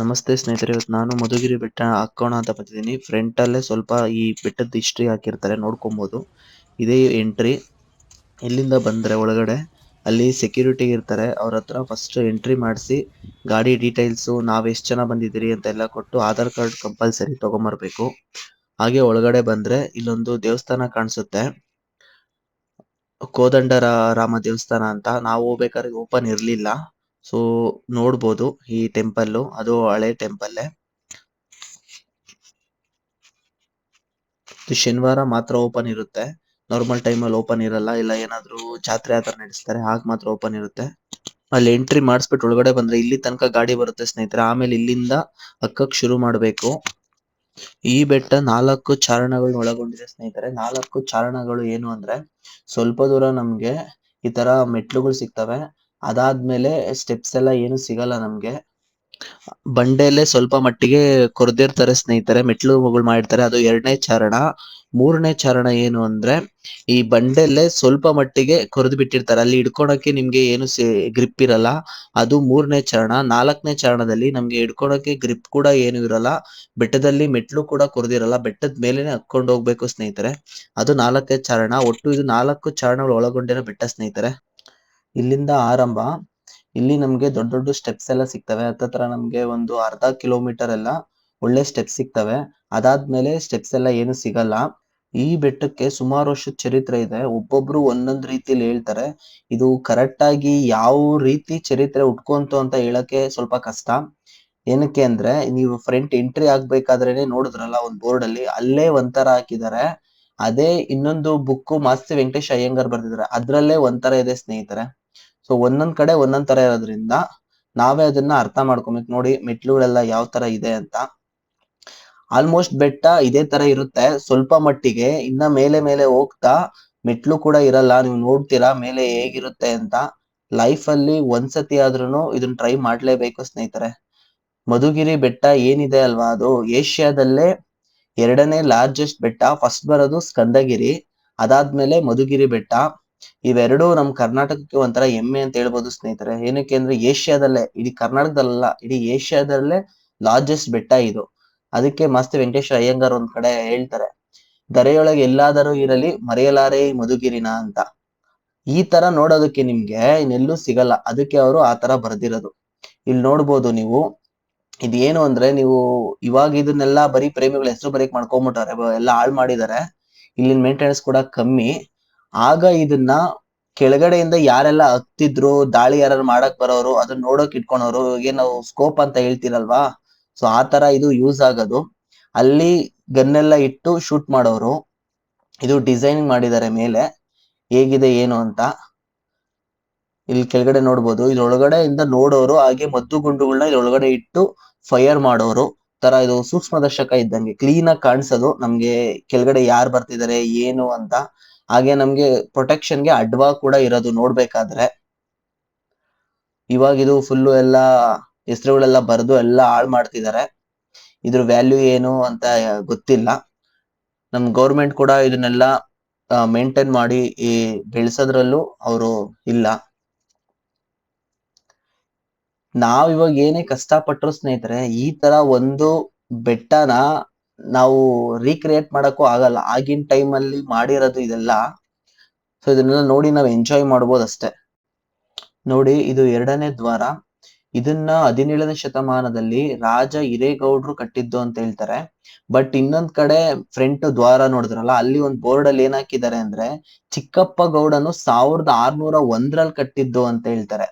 ನಮಸ್ತೆ ಸ್ನೇಹಿತರೆ, ಇವತ್ತು ನಾನು ಮಧುಗಿರಿ ಬೆಟ್ಟ ಹಾಕೋಣ ಅಂತ ಬಂದಿದ್ದೀನಿ. ಫ್ರಂಟಲ್ಲೇ ಸ್ವಲ್ಪ ಈ ಬೆಟ್ಟದ ಹಿಸ್ಟ್ರಿ ಹಾಕಿರ್ತಾರೆ, ನೋಡ್ಕೊಬೋದು. ಇದೇ ಎಂಟ್ರಿ ಇಲ್ಲಿಂದ ಬಂದ್ರೆ ಒಳಗಡೆ, ಅಲ್ಲಿ ಸೆಕ್ಯೂರಿಟಿ ಇರ್ತಾರೆ. ಅವ್ರ ಹತ್ರ ಫಸ್ಟ್ ಎಂಟ್ರಿ ಮಾಡಿಸಿ, ಗಾಡಿ ಡೀಟೇಲ್ಸ್ ನಾವು ಎಷ್ಟು ಜನ ಬಂದಿದ್ದೀರಿ ಅಂತ ಎಲ್ಲ ಕೊಟ್ಟು ಆಧಾರ್ ಕಾರ್ಡ್ ಕಂಪಲ್ಸರಿ ತೊಗೊಂಬರ್ಬೇಕು. ಹಾಗೆ ಒಳಗಡೆ ಬಂದ್ರೆ ಇಲ್ಲೊಂದು ದೇವಸ್ಥಾನ ಕಾಣಿಸುತ್ತೆ. ಕೋದಂಡರ ರಾಮ ದೇವಸ್ಥಾನ ಅಂತ. ನಾವು ಹೋಗ್ಬೇಕಾದ್ರೆ ಓಪನ್ ಇರ್ಲಿಲ್ಲ. ಸೊ ನೋಡಬಹುದು ಈ ಟೆಂಪಲ್ ಅದು ಹಳೆ ಟೆಂಪಲ್ ಶನಿವಾರ ಮಾತ್ರ ಓಪನ್ ಇರುತ್ತೆ. ನಾರ್ಮಲ್ ಟೈಮಲ್ಲಿ ಓಪನ್ ಇರಲ್ಲ. ಇಲ್ಲ ಏನಾದ್ರು ಜಾತ್ರೆ ಆತರ ನಡೆಸ್ತಾರೆ, ಆಗ ಮಾತ್ರ ಓಪನ್ ಇರುತ್ತೆ. ಅಲ್ಲಿ ಎಂಟ್ರಿ ಮಾಡಿಸ್ಬಿಟ್ಟು ಒಳಗಡೆ ಬಂದ್ರೆ ಇಲ್ಲಿ ತನಕ ಗಾಡಿ ಬರುತ್ತೆ ಸ್ನೇಹಿತರೆ. ಆಮೇಲೆ ಇಲ್ಲಿಂದ ಹಕ್ಕಕ್ ಶುರು ಮಾಡಬೇಕು. ಈ ಬೆಟ್ಟ ನಾಲ್ಕು ಚಾರಣಗಳನ್ನ ಒಳಗೊಂಡಿದೆ ಸ್ನೇಹಿತರೆ. ನಾಲ್ಕು ಚಾರಣಗಳು ಏನು ಅಂದ್ರೆ, ಸ್ವಲ್ಪ ದೂರ ನಮ್ಗೆ ಈ ತರ ಮೆಟ್ಲುಗಳು ಸಿಗ್ತವೆ. ಅದಾದ್ಮೇಲೆ ಸ್ಟೆಪ್ಸ್ ಎಲ್ಲ ಏನು ಸಿಗಲ್ಲ ನಮ್ಗೆ. ಬಂಡೆಲೆ ಸ್ವಲ್ಪ ಮಟ್ಟಿಗೆ ಕೊರ್ದಿರ್ತಾರೆ ಸ್ನೇಹಿತರೆ ಮೆಟ್ಲುಗಳು ಮಾಡಿರ್ತಾರೆ. ಅದು ಎರಡನೇ ಚಾರಣ. ಮೂರನೇ ಚಾರಣ ಏನು ಅಂದ್ರೆ, ಈ ಬಂಡೆಲೆ ಸ್ವಲ್ಪ ಮಟ್ಟಿಗೆ ಕೊರೆದು ಬಿಟ್ಟಿರ್ತಾರೆ. ಅಲ್ಲಿ ಹಿಡ್ಕೊಳಕ್ಕೆ ನಿಮ್ಗೆ ಏನು ಗ್ರಿಪ್ ಇರಲ್ಲ. ಅದು ಮೂರನೇ ಚರಣ. ನಾಲ್ಕನೇ ಚರಣದಲ್ಲಿ ನಮ್ಗೆ ಹಿಡ್ಕೊಳಕ್ಕೆ ಗ್ರಿಪ್ ಕೂಡ ಏನು ಇರಲ್ಲ. ಬೆಟ್ಟದಲ್ಲಿ ಮೆಟ್ಲು ಕೂಡ ಕೊರ್ದಿರಲ್ಲ. ಬೆಟ್ಟದ ಮೇಲೆನೆ ಹತ್ಕೊಂಡು ಹೋಗ್ಬೇಕು ಸ್ನೇಹಿತರೆ. ಅದು ನಾಲ್ಕನೇ ಚರಣ. ಒಟ್ಟು ಇದು ನಾಲ್ಕು ಚಾರಣಗಳು ಒಳಗೊಂಡಿರೋ ಬೆಟ್ಟ ಸ್ನೇಹಿತರೆ. ಇಲ್ಲಿಂದ ಆರಂಭ. ಇಲ್ಲಿ ನಮ್ಗೆ ದೊಡ್ಡ ದೊಡ್ಡ ಸ್ಟೆಪ್ಸ್ ಎಲ್ಲ ಸಿಗ್ತವೆ. ಹತ್ತತ್ರ ನಮ್ಗೆ ಒಂದು ಅರ್ಧ ಕಿಲೋಮೀಟರ್ ಎಲ್ಲ ಒಳ್ಳೆ ಸ್ಟೆಪ್ಸ್ ಸಿಗ್ತವೆ. ಅದಾದ್ಮೇಲೆ ಸ್ಟೆಪ್ಸ್ ಎಲ್ಲ ಏನು ಸಿಗಲ್ಲ. ಈ ಬೆಟ್ಟಕ್ಕೆ ಸುಮಾರು ವರ್ಷದ ಚರಿತ್ರೆ ಇದೆ. ಒಬ್ಬೊಬ್ರು ಒಂದೊಂದ್ ರೀತಿಲಿ ಹೇಳ್ತಾರೆ. ಇದು ಕರೆಕ್ಟ್ ಆಗಿ ಯಾವ ರೀತಿ ಚರಿತ್ರೆ ಉಟ್ಕೊಂತು ಅಂತ ಹೇಳಕ್ಕೆ ಸ್ವಲ್ಪ ಕಷ್ಟ. ಏನಕ್ಕೆ ಅಂದ್ರೆ, ನೀವು ಫ್ರಂಟ್ ಎಂಟ್ರಿ ಆಗ್ಬೇಕಾದ್ರೇನೆ ನೋಡಿದ್ರಲ್ಲ ಒಂದ್ ಬೋರ್ಡ್ ಅಲ್ಲಿ, ಅಲ್ಲೇ ಒಂಥರ ಹಾಕಿದ್ದಾರೆ ಅದೇ ಇನ್ನೊಂದು ಬುಕ್ ಮಾಸ್ತಿ ವೆಂಕಟೇಶ್ ಅಯ್ಯಂಗಾರ್ ಬರ್ದಿದ್ದಾರೆ ಅದ್ರಲ್ಲೇ ಒಂಥರ ಇದೆ ಸ್ನೇಹಿತರೆ. ಸೊ ಒಂದೊಂದ್ ಕಡೆ ಒಂದೊಂದ್ ತರ ಇರೋದ್ರಿಂದ ನಾವೇ ಅದನ್ನ ಅರ್ಥ ಮಾಡ್ಕೊಬೇಕು. ನೋಡಿ ಮೆಟ್ಲುಗಳೆಲ್ಲ ಯಾವ ತರ ಇದೆ ಅಂತ. ಆಲ್ಮೋಸ್ಟ್ ಬೆಟ್ಟ ಇದೇ ತರ ಇರುತ್ತೆ. ಸ್ವಲ್ಪ ಮಟ್ಟಿಗೆ ಇನ್ನ ಮೇಲೆ ಮೇಲೆ ಹೋಗ್ತಾ ಮೆಟ್ಲು ಕೂಡ ಇರಲ್ಲ. ನೀವು ನೋಡ್ತೀರಾ ಮೇಲೆ ಹೇಗಿರುತ್ತೆ ಅಂತ. ಲೈಫ್ ಅಲ್ಲಿ ಒಂದ್ಸತಿ ಆದ್ರೂ ಇದನ್ನ ಟ್ರೈ ಮಾಡ್ಲೇಬೇಕು ಸ್ನೇಹಿತರೆ. ಮಧುಗಿರಿ ಬೆಟ್ಟ ಏನಿದೆ ಅಲ್ವಾ ಅದು? ಏಷ್ಯಾದಲ್ಲೇ ಎರಡನೇ ಲಾರ್ಜೆಸ್ಟ್ ಬೆಟ್ಟ. ಫಸ್ಟ್ ಬರೋದು ಸ್ಕಂದಗಿರಿ. ಅದಾದ್ಮೇಲೆ ಮಧುಗಿರಿ ಬೆಟ್ಟ. ಇವೆರಡು ನಮ್ ಕರ್ನಾಟಕಕ್ಕೆ ಒಂಥರ ಹೆಮ್ಮೆ ಅಂತ ಹೇಳ್ಬೋದು ಸ್ನೇಹಿತರೆ. ಏನಕ್ಕೆ ಅಂದ್ರೆ ಏಷ್ಯಾದಲ್ಲೇ, ಇಡೀ ಕರ್ನಾಟಕದಲ್ಲ ಇಡೀ ಏಷ್ಯಾದಲ್ಲೇ ಲಾರ್ಜೆಸ್ಟ್ ಬೆಟ್ಟ ಇದು. ಅದಕ್ಕೆ ಮಸ್ತ್ ವೆಂಕಟೇಶ್ವರ ಅಯ್ಯಂಗಾರ್ ಒಂದ್ ಕಡೆ ಹೇಳ್ತಾರೆ, ದರೆಯೊಳಗೆ ಎಲ್ಲಾದರೂ ಇರಲಿ, ಮರೆಯಲಾರೆ ಮಧುಗಿರಿನ ಅಂತ. ಈ ತರ ನೋಡೋದಕ್ಕೆ ನಿಮ್ಗೆ ಇನ್ನೆಲ್ಲೂ ಸಿಗಲ್ಲ. ಅದಕ್ಕೆ ಅವರು ಆ ತರ ಬರ್ದಿರೋದು. ಇಲ್ಲಿ ನೋಡ್ಬೋದು ನೀವು, ಇದೇನು ಅಂದ್ರೆ ನೀವು ಇವಾಗ ಇದನ್ನೆಲ್ಲ ಬರೀ ಪ್ರೇಮಿಗಳ ಹೆಸರು ಬರೀಕ್ ಮಾಡ್ಕೊಂಬಿಟ್ಟಾರೆ, ಎಲ್ಲ ಹಾಳು ಮಾಡಿದ್ದಾರೆ. ಇಲ್ಲಿನ ಮೇಂಟೆನೆನ್ಸ್ ಕೂಡ ಕಮ್ಮಿ. ಆಗ ಇದನ್ನ ಕೆಳಗಡೆಯಿಂದ ಯಾರೆಲ್ಲ ಹತ್ತಿದ್ರು, ದಾಳಿ ಯಾರು ಮಾಡಕ್ ಬರೋರು, ಅದನ್ನ ನೋಡಕ್ ಇಟ್ಕೊಳೋರು ಏನು ಸ್ಕೋಪ್ ಅಂತ ಹೇಳ್ತಿರಲ್ವಾ? ಸೊ ಆ ತರ ಇದು ಯೂಸ್ ಆಗೋದು. ಅಲ್ಲಿ ಗನ್ನೆಲ್ಲ ಇಟ್ಟು ಶೂಟ್ ಮಾಡೋರು. ಇದು ಡಿಸೈನ್ ಮಾಡಿದ್ದಾರೆ ಮೇಲೆ. ಹೇಗಿದೆ, ಏನು ಅಂತ. ಇಲ್ಲಿ ಕೆಳಗಡೆ ನೋಡ್ಬೋದು. ಇದ್ರೊಳಗಡೆ ಇಂದ ನೋಡೋರು, ಹಾಗೆ ಮದ್ದು ಗುಂಡುಗಳನ್ನ ಇದ್ರೊಳಗಡೆ ಇಟ್ಟು ಫೈರ್ ಮಾಡೋರು. ತರ ಇದು ಸೂಕ್ಷ್ಮದರ್ಶಕ ಇದ್ದಂಗೆ. ಕ್ಲೀನ್ ಆಗಿ ಕಾಣಿಸೋದು. ನಮ್ಗೆ ಕೆಳಗಡೆ ಯಾರು ಬರ್ತಿದ್ದಾರೆ, ಏನು ಅಂತ. ಹಾಗೆ ನಮ್ಗೆ ಪ್ರೊಟೆಕ್ಷನ್ಗೆ ಅಡ್ವಾ ಕೂಡ ಇರೋದು ನೋಡ್ಬೇಕಾದ್ರೆ. ಇವಾಗ ಇದು ಫುಲ್ಲು ಎಲ್ಲ ಹೆಸರುಗಳೆಲ್ಲ ಬರೆದು ಎಲ್ಲ ಹಾಳು ಮಾಡ್ತಿದ್ದಾರೆ ಇದ್ರ ವ್ಯಾಲ್ಯೂ ಏನು ಅಂತ ಗೊತ್ತಿಲ್ಲ. ನಮ್ ಗೌರ್ಮೆಂಟ್ ಕೂಡ ಇದನ್ನೆಲ್ಲ ಮೇಂಟೈನ್ ಮಾಡಿ ಈ ಬೆಳೆಸೋದ್ರಲ್ಲೂ ಅವರು ಇಲ್ಲ. ನಾವ್ ಇವಾಗ ಏನೇ ಕಷ್ಟಪಟ್ಟರು ಸ್ನೇಹಿತರೆ, ಈ ತರ ಒಂದು ಬೆಟ್ಟನ ನಾವು ರೀಕ್ರಿಯೇಟ್ ಮಾಡೋಕ್ಕೂ ಆಗಲ್ಲ. ಆಗಿನ ಟೈಮ್ ಅಲ್ಲಿ ಮಾಡಿರೋದು ಇದೆಲ್ಲ. ಸೊ ಇದನ್ನೆಲ್ಲ ನೋಡಿ ನಾವು ಎಂಜಾಯ್ ಮಾಡ್ಬೋದು ಅಷ್ಟೇ. ನೋಡಿ, ಇದು ಎರಡನೇ ದ್ವಾರ. ಇದನ್ನ ಹದಿನೇಳನೇ ಶತಮಾನದಲ್ಲಿ ರಾಜ ಹಿರೇಗೌಡ್ರು ಕಟ್ಟಿದ್ದು ಅಂತ ಹೇಳ್ತಾರೆ. ಬಟ್ ಇನ್ನೊಂದ್ ಕಡೆ ಫ್ರಂಟ್ ದ್ವಾರ ನೋಡಿದ್ರಲ್ಲ, ಅಲ್ಲಿ ಒಂದು ಬೋರ್ಡ್ ಅಲ್ಲಿ ಏನ್ ಹಾಕಿದ್ದಾರೆ ಅಂದ್ರೆ, ಚಿಕ್ಕಪ್ಪ ಗೌಡನು ಸಾವಿರದ ಆರ್ನೂರ ಒಂದ್ರಲ್ಲಿ ಕಟ್ಟಿದ್ದು ಅಂತ ಹೇಳ್ತಾರೆ.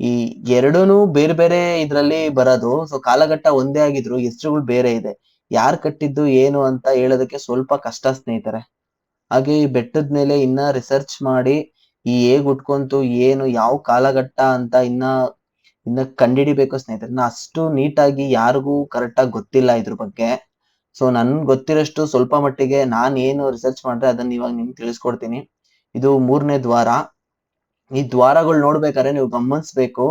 ಈ ಎರಡೂನು ಬೇರೆ ಬೇರೆ ಇದ್ರಲ್ಲಿ ಬರೋದು. ಸೊ ಕಾಲಘಟ್ಟ ಒಂದೇ ಆಗಿದ್ರು ಹೆಸರುಗಳು ಬೇರೆ ಇದೆ. ಯಾರ್ ಕಟ್ಟಿದ್ದು ಏನು ಅಂತ ಹೇಳೋದಕ್ಕೆ ಸ್ವಲ್ಪ ಕಷ್ಟ ಸ್ನೇಹಿತರೆ. ಹಾಗೆ ಈ ಬೆಟ್ಟದ ಮೇಲೆ ಇನ್ನ ರಿಸರ್ಚ್ ಮಾಡಿ ಈ ಹೇಗ್ ಉಟ್ಕೊಂತು, ಏನು, ಯಾವ ಕಾಲಘಟ್ಟ ಅಂತ ಇನ್ನ ಇನ್ನ ಕಂಡಿಡಿಬೇಕು ಸ್ನೇಹಿತರೆ. ನಾ ಅಷ್ಟು ನೀಟಾಗಿ ಯಾರಿಗೂ ಕರೆಕ್ಟ್ ಆಗಿ ಗೊತ್ತಿಲ್ಲ ಇದ್ರ ಬಗ್ಗೆ. ಸೊ ನನ್ ಗೊತ್ತಿರೋಷ್ಟು ಸ್ವಲ್ಪ ಮಟ್ಟಿಗೆ ನಾನ್ ಏನು ರಿಸರ್ಚ್ ಮಾಡಿದ್ರೆ ಅದನ್ನ ಇವಾಗ ನಿಮ್ಗೆ ತಿಳಿಸ್ಕೊಡ್ತೀನಿ. ಇದು ಮೂರನೇ ದ್ವಾರ. ಈ ದ್ವಾರಗಳು ನೋಡ್ಬೇಕಾದ್ರೆ ನೀವು ಗಮನಿಸ್ಬೇಕು.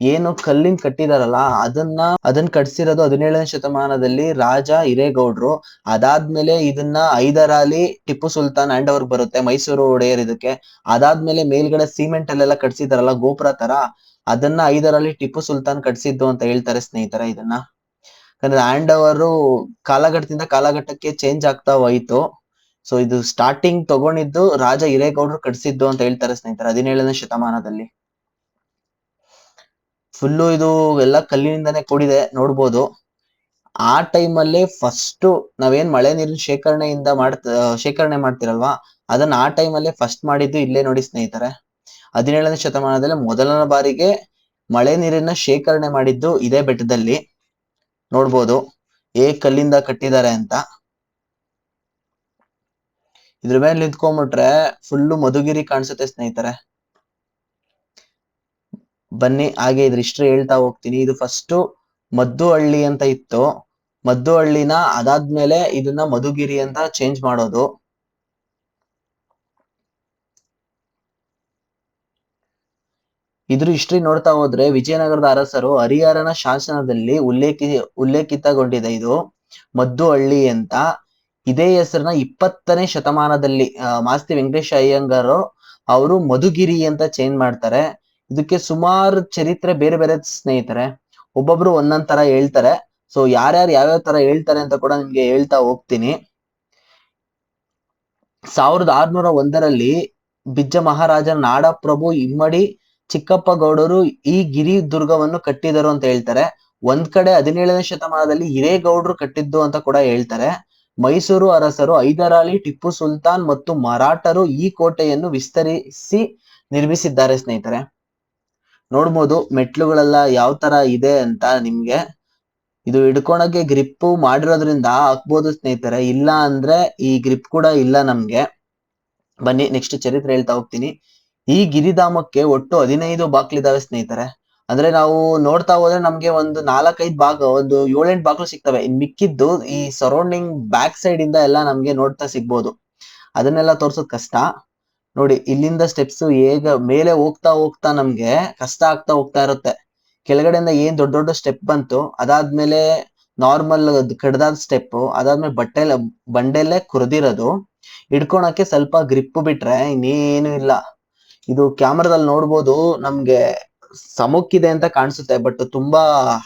ಏನು ಕಲ್ಲಿಂದ ಕಟ್ಟಿದಾರಲ್ಲ, ಅದನ್ನ ಅದನ್ನ ಕಟ್ಸಿರೋದು ಹದಿನೇಳನೇ ಶತಮಾನದಲ್ಲಿ ರಾಜ ಹಿರೇಗೌಡ್ರು. ಅದಾದ್ಮೇಲೆ ಇದನ್ನ ಐದರಾಲಿ ಟಿಪ್ಪು ಸುಲ್ತಾನ್ ಅಂಡ್ ಅವ್ರಿಗೆ ಬರುತ್ತೆ, ಮೈಸೂರು ಒಡೆಯರ್ ಇದಕ್ಕೆ. ಅದಾದ್ಮೇಲೆ ಮೇಲ್ಗಡೆ ಸಿಮೆಂಟ್ ಅಲ್ಲೆಲ್ಲ ಕಟ್ಸಿದಾರಲ್ಲ, ಗೋಪುರ ತರ. ಅದನ್ನ ಐದರಲ್ಲಿ ಟಿಪ್ಪು ಸುಲ್ತಾನ್ ಕಟ್ಸಿದ್ದು ಅಂತ ಹೇಳ್ತಾರೆ ಸ್ನೇಹಿತರೆ ಇದನ್ನ. ಯಾಕಂದ್ರೆ ಆ್ಯಂಡ್ ಅವರು ಕಾಲಘಟ್ಟದಿಂದ ಕಾಲಘಟ್ಟಕ್ಕೆ ಚೇಂಜ್ ಆಗ್ತಾ ಹೋಯ್ತು. ಸೊ ಇದು ಸ್ಟಾರ್ಟಿಂಗ್ ತಗೊಂಡಿದ್ದು ರಾಜ ಹಿರೇಗೌಡರು ಕಟ್ಸಿದ್ದು ಅಂತ ಹೇಳ್ತಾರೆ ಸ್ನೇಹಿತರೆ, ಹದಿನೇಳನೇ ಶತಮಾನದಲ್ಲಿ. ಫುಲ್ಲು ಇದು ಎಲ್ಲ ಕಲ್ಲಿನಿಂದಾನೇ ಕೂಡಿದೆ, ನೋಡ್ಬೋದು. ಆ ಟೈಮ್ ಅಲ್ಲಿ ಫಸ್ಟ್ ನಾವೇನ್ ಮಳೆ ನೀರಿನ ಶೇಖರಣೆಯಿಂದ ಮಾಡ್ತ ಶೇಖರಣೆ ಮಾಡ್ತಿರಲ್ವಾ? ಅದನ್ನ ಆ ಟೈಮ್ ಅಲ್ಲೇ ಫಸ್ಟ್ ಮಾಡಿದ್ದು ಇಲ್ಲೇ ನೋಡಿ ಸ್ನೇಹಿತರೆ. ಹದಿನೇಳನೇ ಶತಮಾನದಲ್ಲಿ ಮೊದಲನ ಬಾರಿಗೆ ಮಳೆ ನೀರಿನ ಶೇಖರಣೆ ಮಾಡಿದ್ದು ಇದೇ ಬೆಟ್ಟದಲ್ಲಿ. ನೋಡ್ಬೋದು. ಏ ಕಲ್ಲಿಂದ ಕಟ್ಟಿದ್ದಾರೆ ಅಂತ. ಇದ್ರ ಮೇಲೆ ನಿಂತ್ಕೊಂಡ್ಬಿಟ್ರೆ ಫುಲ್ಲು ಮಧುಗಿರಿ ಕಾಣಿಸುತ್ತೆ ಸ್ನೇಹಿತರೆ. ಬನ್ನಿ, ಹಾಗೆ ಇದ್ರ ಹಿಸ್ಟ್ರಿ ಹೇಳ್ತಾ ಹೋಗ್ತೀನಿ. ಇದು ಫಸ್ಟ್ ಮದ್ದು ಹಳ್ಳಿ ಅಂತ ಇತ್ತು. ಮದ್ದು ಹಳ್ಳಿನ ಅದಾದ್ಮೇಲೆ ಇದನ್ನ ಮಧುಗಿರಿ ಅಂತ ಚೇಂಜ್ ಮಾಡೋದು. ಇದ್ರ ಹಿಸ್ಟ್ರಿ ನೋಡ್ತಾ ಹೋದ್ರೆ ವಿಜಯನಗರದ ಅರಸರು ಹರಿಹರನ ಶಾಸನದಲ್ಲಿ ಉಲ್ಲೇಖಿ, ಉಲ್ಲೇಖಿತಗೊಂಡಿದೆ ಇದು. ಮದ್ದು ಹಳ್ಳಿ ಅಂತ. ಇದೇ ಹೆಸರನ್ನ ಇಪ್ಪತ್ತನೇ ಶತಮಾನದಲ್ಲಿ ಮಾಸ್ತಿ ವೆಂಕಟೇಶ ಅಯ್ಯಂಗಾರು ಅವರು ಮಧುಗಿರಿ ಅಂತ ಚೇಂಜ್ ಮಾಡ್ತಾರೆ. ಇದಕ್ಕೆ ಸುಮಾರು ಚರಿತ್ರೆ ಬೇರೆ ಬೇರೆ ಸ್ನೇಹಿತರೆ. ಒಬ್ಬೊಬ್ರು ಒಂದೊಂದ್ ತರ ಹೇಳ್ತಾರೆ. ಸೊ ಯಾರ್ಯಾರು ಯಾವ್ಯಾವ ತರ ಹೇಳ್ತಾರೆ ಅಂತ ಕೂಡ ನಿಮ್ಗೆ ಹೇಳ್ತಾ ಹೋಗ್ತೀನಿ. ಸಾವಿರದ ಆರ್ನೂರ ಒಂದರಲ್ಲಿ ಬಿಜ್ಜ ಮಹಾರಾಜ ನಾಡಪ್ರಭು ಇಮ್ಮಡಿ ಚಿಕ್ಕಪ್ಪ ಗೌಡರು ಈ ಗಿರಿ ದುರ್ಗವನ್ನು ಕಟ್ಟಿದರು ಅಂತ ಹೇಳ್ತಾರೆ. ಒಂದ್ ಕಡೆ ಹದಿನೇಳನೇ ಶತಮಾನದಲ್ಲಿ ಹಿರೇಗೌಡರು ಕಟ್ಟಿದ್ದು ಅಂತ ಕೂಡ ಹೇಳ್ತಾರೆ. ಮೈಸೂರು ಅರಸರು ಐದರಾಳಿ ಟಿಪ್ಪು ಸುಲ್ತಾನ್ ಮತ್ತು ಮರಾಠರು ಈ ಕೋಟೆಯನ್ನು ವಿಸ್ತರಿಸಿ ನಿರ್ಮಿಸಿದ್ದಾರೆ ಸ್ನೇಹಿತರೆ. ನೋಡ್ಬೋದು ಮೆಟ್ಲುಗಳೆಲ್ಲ ಯಾವ ತರ ಇದೆ ಅಂತ ನಿಮ್ಗೆ. ಇದು ಹಿಡ್ಕೊಳಕ್ಕೆ ಗ್ರಿಪ್ ಮಾಡಿರೋದ್ರಿಂದ ಹಾಕ್ಬೋದು ಸ್ನೇಹಿತರೆ. ಇಲ್ಲ ಅಂದ್ರೆ ಈ ಗ್ರಿಪ್ ಕೂಡ ಇಲ್ಲ ನಮ್ಗೆ. ಬನ್ನಿ ನೆಕ್ಸ್ಟ್ ಚರಿತ್ರೆ ಹೇಳ್ತಾ ಹೋಗ್ತೀನಿ. ಈ ಗಿರಿಧಾಮಕ್ಕೆ ಒಟ್ಟು ಹದಿನೈದು ಬಾಕ್ಲಿದಾವೆ ಸ್ನೇಹಿತರೆ. ಅಂದ್ರೆ ನಾವು ನೋಡ್ತಾ ಹೋದ್ರೆ ನಮ್ಗೆ ಒಂದು ನಾಲ್ಕೈದು ಭಾಗ, ಒಂದು ಏಳೆಂಟು ಬಾಗ್ಲು ಸಿಗ್ತವೆ. ಇನ್ ಮಿಕ್ಕಿದ್ದು ಈ ಸರೌಂಡಿಂಗ್ ಬ್ಯಾಕ್ ಸೈಡ್ ಇಂದ ಎಲ್ಲ ನಮ್ಗೆ ನೋಡ್ತಾ ಸಿಗ್ಬೋದು. ಅದನ್ನೆಲ್ಲ ತೋರ್ಸೋದ್ ಕಷ್ಟ. ನೋಡಿ, ಇಲ್ಲಿಂದ ಸ್ಟೆಪ್ಸ್ ಹೇಗ ಮೇಲೆ ಹೋಗ್ತಾ ಹೋಗ್ತಾ ನಮ್ಗೆ ಕಷ್ಟ ಆಗ್ತಾ ಹೋಗ್ತಾ ಇರುತ್ತೆ. ಕೆಳಗಡೆಯಿಂದ ಏನ್ ದೊಡ್ಡ ದೊಡ್ಡ ಸ್ಟೆಪ್ ಬಂತು, ಅದಾದ್ಮೇಲೆ ನಾರ್ಮಲ್ ಕಡ್ದಾದ ಸ್ಟೆಪ್ ಅದಾದ್ಮೇಲೆ ಬಟ್ಟೆ ಬಂಡೆಲ್ಲೇ ಕುರ್ದಿರೋದು. ಹಿಡ್ಕೊಳಕ್ಕೆ ಸ್ವಲ್ಪ ಗ್ರಿಪ್ ಬಿಟ್ರೆ ಇನ್ನೇನು ಇಲ್ಲ. ಇದು ಕ್ಯಾಮ್ರಾದಲ್ಲಿ ನೋಡ್ಬೋದು, ನಮ್ಗೆ ಸಮುಕ್ಕಿದೆ ಅಂತ ಕಾಣಿಸುತ್ತೆ ಬಟ್ ತುಂಬಾ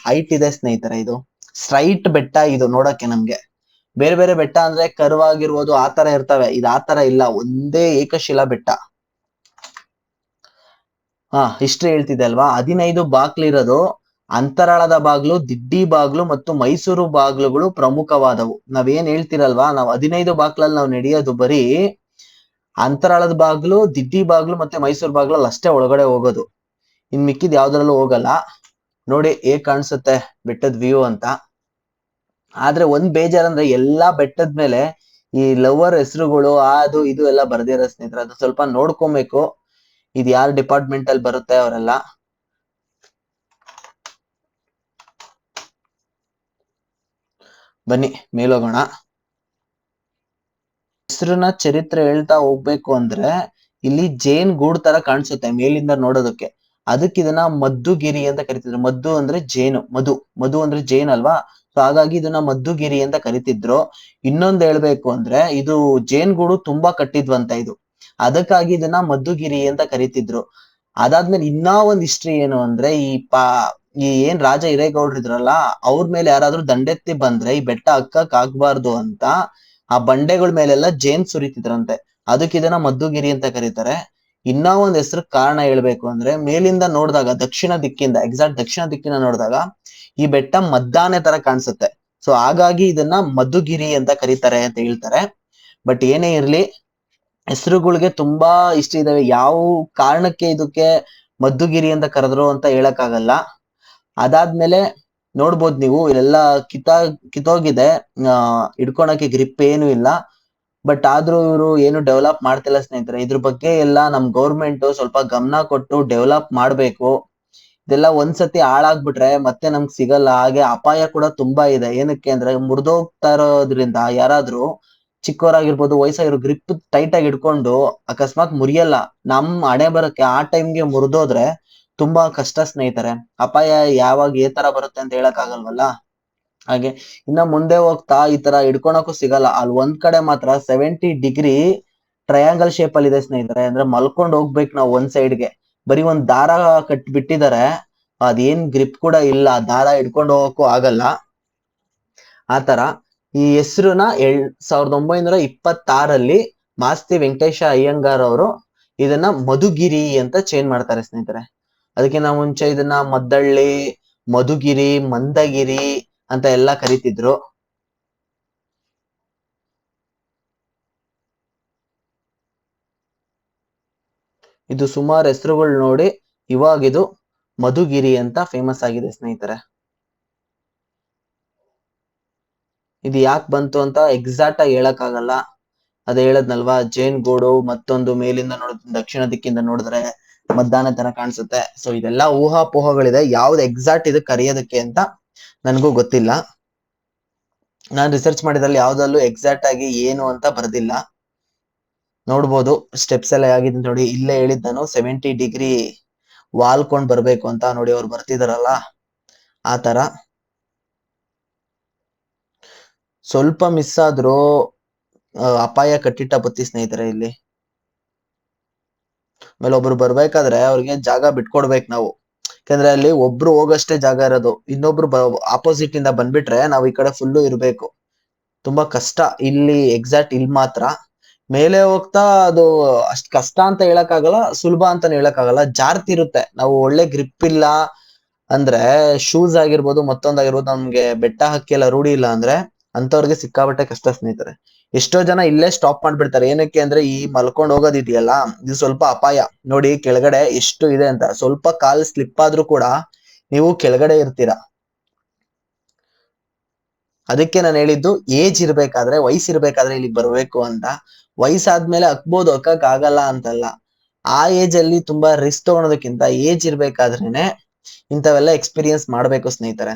ಹೈಟ್ ಇದೆ ಸ್ನೇಹಿತರೆ ಇದು. ಸ್ಟ್ರೈಟ್ ಬೆಟ್ಟ ಇದು ನೋಡಕ್ಕೆ ನಮ್ಗೆ. ಬೇರೆ ಬೇರೆ ಬೆಟ್ಟ ಅಂದ್ರೆ ಕರ್ವ್ ಆಗಿರ್ಬೋದು ಆ ಇರ್ತವೆ. ಇದು ಆ ತರ ಇಲ್ಲ. ಒಂದೇ ಏಕಶಿಲಾ ಬೆಟ್ಟ. ಹಾ ಹಿಸ್ಟ್ರಿ ಹೇಳ್ತಿದೆ ಅಲ್ವಾ? ಹದಿನೈದು ಬಾಗ್ಲಿರೋದು ಅಂತರಾಳದ ಬಾಗ್ಲು, ದಿಡ್ಡಿ ಬಾಗ್ಲು ಮತ್ತು ಮೈಸೂರು ಬಾಗ್ಲುಗಳು ಪ್ರಮುಖವಾದವು. ನಾವೇನ್ ಹೇಳ್ತಿರಲ್ವಾ? ನಾವ್ ಹದಿನೈದು ಬಾಗ್ಲಲ್ಲಿ ನಾವು ನಡೆಯೋದು ಬರೀ ಅಂತರಾಳದ ಬಾಗ್ಲು, ದಿಡ್ಡಿ ಬಾಗ್ಲು ಮತ್ತೆ ಮೈಸೂರು ಬಾಗ್ಲಲ್ಲಿ ಅಷ್ಟೇ ಒಳಗಡೆ ಹೋಗೋದು. ಇನ್ ಮಿಕ್ಕಿದ್ ಯಾವ್ದ್ರಲ್ಲೂ ಹೋಗಲ್ಲ. ನೋಡಿ ಹೇಗ್ ಕಾಣಿಸುತ್ತೆ ಬೆಟ್ಟದ ವ್ಯೂ ಅಂತ. ಆದ್ರೆ ಒಂದ್ ಬೇಜಾರಂದ್ರೆ ಎಲ್ಲಾ ಬೆಟ್ಟದ ಮೇಲೆ ಈ ಲವರ್ ಹೆಸರುಗಳು, ಅದು ಇದು ಎಲ್ಲ ಬರ್ದಿರೋ ಸ್ನೇಹಿತರೆ, ಅದು ಸ್ವಲ್ಪ ನೋಡ್ಕೊಬೇಕು. ಇದು ಯಾರ ಡಿಪಾರ್ಟ್ಮೆಂಟ್ ಅಲ್ಲಿ ಬರುತ್ತೆ ಅವರೆಲ್ಲ? ಬನ್ನಿ ಮೇಲೋಗೋಣ ಹೆಸರನ್ನ ಚರಿತ್ರೆ ಹೇಳ್ತಾ ಹೋಗ್ಬೇಕು ಅಂದ್ರೆ ಇಲ್ಲಿ ಜೇನ್ ಗೂಡ್ ತರ ಕಾಣಿಸುತ್ತೆ ಮೇಲಿಂದ ನೋಡೋದಕ್ಕೆ. ಅದಕ್ಕೆ ಇದನ್ನ ಮದ್ದುಗಿರಿ ಅಂತ ಕರಿತಿದ್ರು. ಮದ್ದು ಅಂದ್ರೆ ಜೇನು ಮಧು ಮಧು ಅಂದ್ರೆ ಜೇನ್ ಅಲ್ವಾ? ಸೊ ಹಾಗಾಗಿ ಇದನ್ನ ಮದ್ದುಗಿರಿ ಅಂತ ಕರಿತಿದ್ರು. ಇನ್ನೊಂದ್ ಹೇಳ್ಬೇಕು ಅಂದ್ರೆ ಇದು ಜೇನ್ಗೂಡು ತುಂಬಾ ಕಟ್ಟಿದ್ವಂತ ಇದು. ಅದಕ್ಕಾಗಿ ಇದನ್ನ ಮದ್ದುಗಿರಿ ಅಂತ ಕರಿತಿದ್ರು. ಅದಾದ್ಮೇಲೆ ಇನ್ನಾ ಒಂದ್ ಹಿಸ್ಟ್ರಿ ಏನು ಅಂದ್ರೆ ಈ ಪಾ, ಈ ಏನ್ ರಾಜ ಹಿರೇಗೌಡ್ರು ಇದ್ರಲ್ಲ, ಅವ್ರ ಮೇಲೆ ಯಾರಾದ್ರೂ ದಂಡೆತ್ತಿ ಬಂದ್ರೆ ಈ ಬೆಟ್ಟ ಹಕ್ಕಕ್ ಆಗ್ಬಾರ್ದು ಅಂತ ಆ ಬಂಡೆಗಳ ಮೇಲೆಲ್ಲ ಜೇನ್ ಸುರಿತಿದ್ರಂತೆ. ಅದಕ್ಕೆ ಇದನ್ನ ಮದ್ದುಗಿರಿ ಅಂತ ಕರೀತಾರೆ. ಇನ್ನಾ ಒಂದ್ ಹೆಸರು ಕಾರಣ ಹೇಳ್ಬೇಕು ಅಂದ್ರೆ ಮೇಲಿಂದ ನೋಡಿದಾಗ ದಕ್ಷಿಣ ದಿಕ್ಕಿಂದ ಎಕ್ಸಾಕ್ಟ್ ದಕ್ಷಿಣ ದಿಕ್ಕಿನ ನೋಡಿದಾಗ ಈ ಬೆಟ್ಟ ಮದ್ದಾನೆ ತರ ಕಾಣಿಸುತ್ತೆ. ಸೊ ಹಾಗಾಗಿ ಇದನ್ನ ಮಧುಗಿರಿ ಅಂತ ಕರೀತಾರೆ ಅಂತ ಹೇಳ್ತಾರೆ. ಬಟ್ ಏನೇ ಇರ್ಲಿ, ಹೆಸರುಗಳಿಗೆ ತುಂಬಾ ಇಷ್ಟ ಇದಾವೆ. ಯಾವ ಕಾರಣಕ್ಕೆ ಇದಕ್ಕೆ ಮದ್ದುಗಿರಿ ಅಂತ ಕರೆದ್ರು ಅಂತ ಹೇಳಕ್ ಆಗಲ್ಲ ಅದಾದ್ಮೇಲೆ ನೋಡ್ಬೋದು ನೀವು, ಇಲ್ಲೆಲ್ಲ ಕಿತ, ಕಿತ್ತೋಗಿದೆ. ಆ, ಹಿಡ್ಕೊಳಕ್ಕೆ ಗ್ರಿಪ್ ಏನು ಇಲ್ಲ. ಬಟ್ ಆದ್ರೂ ಇವರು ಏನು ಡೆವಲಪ್ ಮಾಡ್ತಿಲ್ಲ ಸ್ನೇಹಿತರೆ. ಇದ್ರ ಬಗ್ಗೆ ಎಲ್ಲ ನಮ್ ಗೌರ್ಮೆಂಟ್ ಸ್ವಲ್ಪ ಗಮನ ಕೊಟ್ಟು ಡೆವಲಪ್ ಮಾಡ್ಬೇಕು. ಇದೆಲ್ಲ ಒಂದ್ಸತಿ ಹಾಳಾಗ್ಬಿಟ್ರೆ ಮತ್ತೆ ನಮ್ಗೆ ಸಿಗಲ್ಲ. ಹಾಗೆ ಅಪಾಯ ಕೂಡ ತುಂಬಾ ಇದೆ. ಏನಕ್ಕೆ ಅಂದ್ರೆ ಮುರಿದೋಗ್ತಾ ಇರೋದ್ರಿಂದ ಯಾರಾದ್ರೂ ಚಿಕ್ಕವರಾಗಿರ್ಬೋದು, ವಯಸ್ಸಾಗಿರೋ ಗ್ರಿಪ್ ಟೈಟ್ ಆಗಿ ಇಟ್ಕೊಂಡು ಅಕಸ್ಮಾತ್ ಮುರಿಯಲ್ಲ. ನಮ್ ಹಣೆ ಬರಕ್ಕೆ ಆ ಟೈಮ್ಗೆ ಮುರಿದೋದ್ರೆ ತುಂಬಾ ಕಷ್ಟ ಸ್ನೇಹಿತರೆ. ಅಪಾಯ ಯಾವಾಗ ಏ ತರ ಬರುತ್ತೆ ಅಂತ ಹೇಳಕ್ ಆಗಲ್ವಲ್ಲ ಹಾಗೆ ಇನ್ನ ಮುಂದೆ ಹೋಗ್ತಾ ಈ ತರ ಹಿಡ್ಕೊಳಕ್ಕೂ ಸಿಗಲ್ಲ. ಅಲ್ಲಿ ಒಂದ್ ಕಡೆ ಮಾತ್ರ ಸೆವೆಂಟಿ ಡಿಗ್ರಿ ಟ್ರಯಾಂಗಲ್ ಶೇಪ್ ಅಲ್ಲಿ ಇದೆ ಸ್ನೇಹಿತರೆ. ಅಂದ್ರೆ ಮಲ್ಕೊಂಡ್ ಹೋಗ್ಬೇಕು ನಾವು ಒಂದ್ ಸೈಡ್ಗೆ ಬರೀ ಒಂದ್ ದಾರ ಕಟ್ ಬಿಟ್ಟಿದ್ದಾರೆ ಅದೇನ್ ಗ್ರಿಪ್ ಕೂಡ ಇಲ್ಲ. ದಾರ ಹಿಡ್ಕೊಂಡು ಹೋಗಕ್ಕೂ ಆಗಲ್ಲ. ಆತರ ಈ ಹೆಸರುನ ಎಲ್ ಸಾವಿರದ ಒಂಬೈನೂರ ಇಪ್ಪತ್ತಾರಲ್ಲಿ ಮಾಸ್ತಿ ವೆಂಕಟೇಶ ಅಯ್ಯಂಗಾರ್ ಅವರು ಇದನ್ನ ಮಧುಗಿರಿ ಅಂತ ಚೇಂಜ್ ಮಾಡ್ತಾರೆ ಸ್ನೇಹಿತರೆ. ಅದಕ್ಕಿಂತ ಮುಂಚೆ ಇದನ್ನ ಮದ್ದಳ್ಳಿ, ಮಧುಗಿರಿ, ಮಂದಗಿರಿ ಅಂತ ಎಲ್ಲ ಕರಿತಿದ್ರು. ಇದು ಸುಮಾರು ಹೆಸರುಗಳು ನೋಡಿ ಇವಾಗಿದು ಮಧುಗಿರಿ ಅಂತ ಫೇಮಸ್ ಆಗಿದೆ ಸ್ನೇಹಿತರೆ. ಇದು ಯಾಕೆ ಬಂತು ಅಂತ ಎಕ್ಸಾಕ್ಟ್ ಆಗಿ ಹೇಳಕ್ ಆಗಲ್ಲ ಅದೇ ಹೇಳದ್ನಲ್ವಾ? ಜೈನ್ ಗೋಡು ಮತ್ತೊಂದು ಮೇಲಿಂದ ನೋಡ ದಕ್ಷಿಣ ದಿಕ್ಕಿಂದ ನೋಡಿದ್ರೆ ಮಧ್ಯಾಹ್ನ ತರ ಕಾಣಿಸುತ್ತೆ. ಸೊ ಇದೆಲ್ಲ ಊಹಾಪೋಹಗಳಿದೆ. ಯಾವ್ದು ಎಕ್ಸಾಕ್ಟ್ ಇದು ಕರೆಯೋದಕ್ಕೆ ಅಂತ ನನಗೂ ಗೊತ್ತಿಲ್ಲ. ನಾನು ರಿಸರ್ಚ್ ಮಾಡಿದ್ರಲ್ಲಿ ಯಾವ್ದಲ್ಲೂ ಎಕ್ಸಾಕ್ಟ್ ಆಗಿ ಏನು ಅಂತ ಬರ್ದಿಲ್ಲ. ನೋಡ್ಬೋದು ಸ್ಟೆಪ್ಸ್ ಎಲ್ಲ ಆಗಿದೆ ನೋಡಿ. ಇಲ್ಲೇ ಹೇಳಿದ್ ನಾನು ಸೆವೆಂಟಿ ಡಿಗ್ರಿ ವಾಲ್ಕೊಂಡ್ ಬರ್ಬೇಕು ಅಂತ ನೋಡಿ ಅವ್ರು ಬರ್ತಿದಾರಲ್ಲ, ಆ ತರ ಸ್ವಲ್ಪ ಮಿಸ್ ಆದ್ರೂ ಅಪಾಯ ಕಟ್ಟಿಟ್ಟ ಬತ್ತಿ ಸ್ನೇಹಿತರೆ ಇಲ್ಲಿ. ಆಮೇಲೆ ಒಬ್ರು ಬರ್ಬೇಕಾದ್ರೆ ಅವ್ರಿಗೆ ಜಾಗ ಬಿಟ್ಕೊಡ್ಬೇಕು ನಾವು. ಯಾಕಂದ್ರೆ ಅಲ್ಲಿ ಒಬ್ರು ಹೋಗಷ್ಟೇ ಜಾಗ ಇರೋದು. ಇನ್ನೊಬ್ರು ಆಪೋಸಿಟ್ ಇಂದ ಬಂದ್ಬಿಟ್ರೆ ನಾವು ಈ ಕಡೆ ಫುಲ್ಲು ಇರ್ಬೇಕು. ತುಂಬಾ ಕಷ್ಟ. ಇಲ್ಲಿ ಎಕ್ಸಾಕ್ಟ್ ಇಲ್ಲಿ ಮಾತ್ರ. ಮೇಲೆ ಹೋಗ್ತಾ ಅದು ಅಷ್ಟ್ ಕಷ್ಟ ಅಂತ ಹೇಳಕ್ ಆಗಲ್ಲ ಸುಲಭ ಅಂತಾನೆ ಹೇಳಕ್ ಆಗಲ್ಲ ಜಾರ್ತಿರುತ್ತೆ ನಾವು ಒಳ್ಳೆ ಗ್ರಿಪ್ ಇಲ್ಲ ಅಂದ್ರೆ ಶೂಸ್ ಆಗಿರ್ಬೋದು ಮತ್ತೊಂದಾಗಿರ್ಬೋದು ನಮ್ಗೆ ಬೆಟ್ಟ ಹಕ್ಕಿ ಎಲ್ಲ ರೂಢಿ ಇಲ್ಲ ಅಂದ್ರೆ ಅಂತವ್ರಿಗೆ ಸಿಕ್ಕಾಬಟ್ಟೆ ಕಷ್ಟ ಸ್ನೇಹಿತರೆ. ಎಷ್ಟೋ ಜನ ಇಲ್ಲೇ ಸ್ಟಾಪ್ ಮಾಡ್ಬಿಡ್ತಾರೆ. ಏನಕ್ಕೆ ಅಂದ್ರೆ ಈ ಮಲ್ಕೊಂಡು ಹೋಗೋದಿದೆಯಲ್ಲ, ಇದು ಸ್ವಲ್ಪ ಅಪಾಯ. ನೋಡಿ, ಕೆಳಗಡೆ ಎಷ್ಟು ಇದೆ ಅಂತ. ಸ್ವಲ್ಪ ಕಾಲ್ ಸ್ಲಿಪ್ ಆದ್ರೂ ಕೂಡ ನೀವು ಕೆಳಗಡೆ ಇರ್ತೀರಾ. ಅದಕ್ಕೆ ನಾನು ಹೇಳಿದ್ದು ಏಜ್ ಇರ್ಬೇಕಾದ್ರೆ ವಯಸ್ಸಿರ್ಬೇಕಾದ್ರೆ ಇಲ್ಲಿ ಬರ್ಬೇಕು ಅಂತ. ವಯಸ್ಸಾದ್ಮೇಲೆ ಹಕ್ಬೋದು ಹಕ್ಕಕ್ ಆಗಲ್ಲ ಅಂತಲ್ಲ. ಆ ಏಜ್ ಅಲ್ಲಿ ತುಂಬಾ ರಿಸ್ಕ್ ತಗೊಳೋದಕ್ಕಿಂತ ಏಜ್ ಇರ್ಬೇಕಾದ್ರೇನೆ ಇಂಥವೆಲ್ಲ ಎಕ್ಸ್ಪೀರಿಯನ್ಸ್ ಮಾಡ್ಬೇಕು ಸ್ನೇಹಿತರೆ.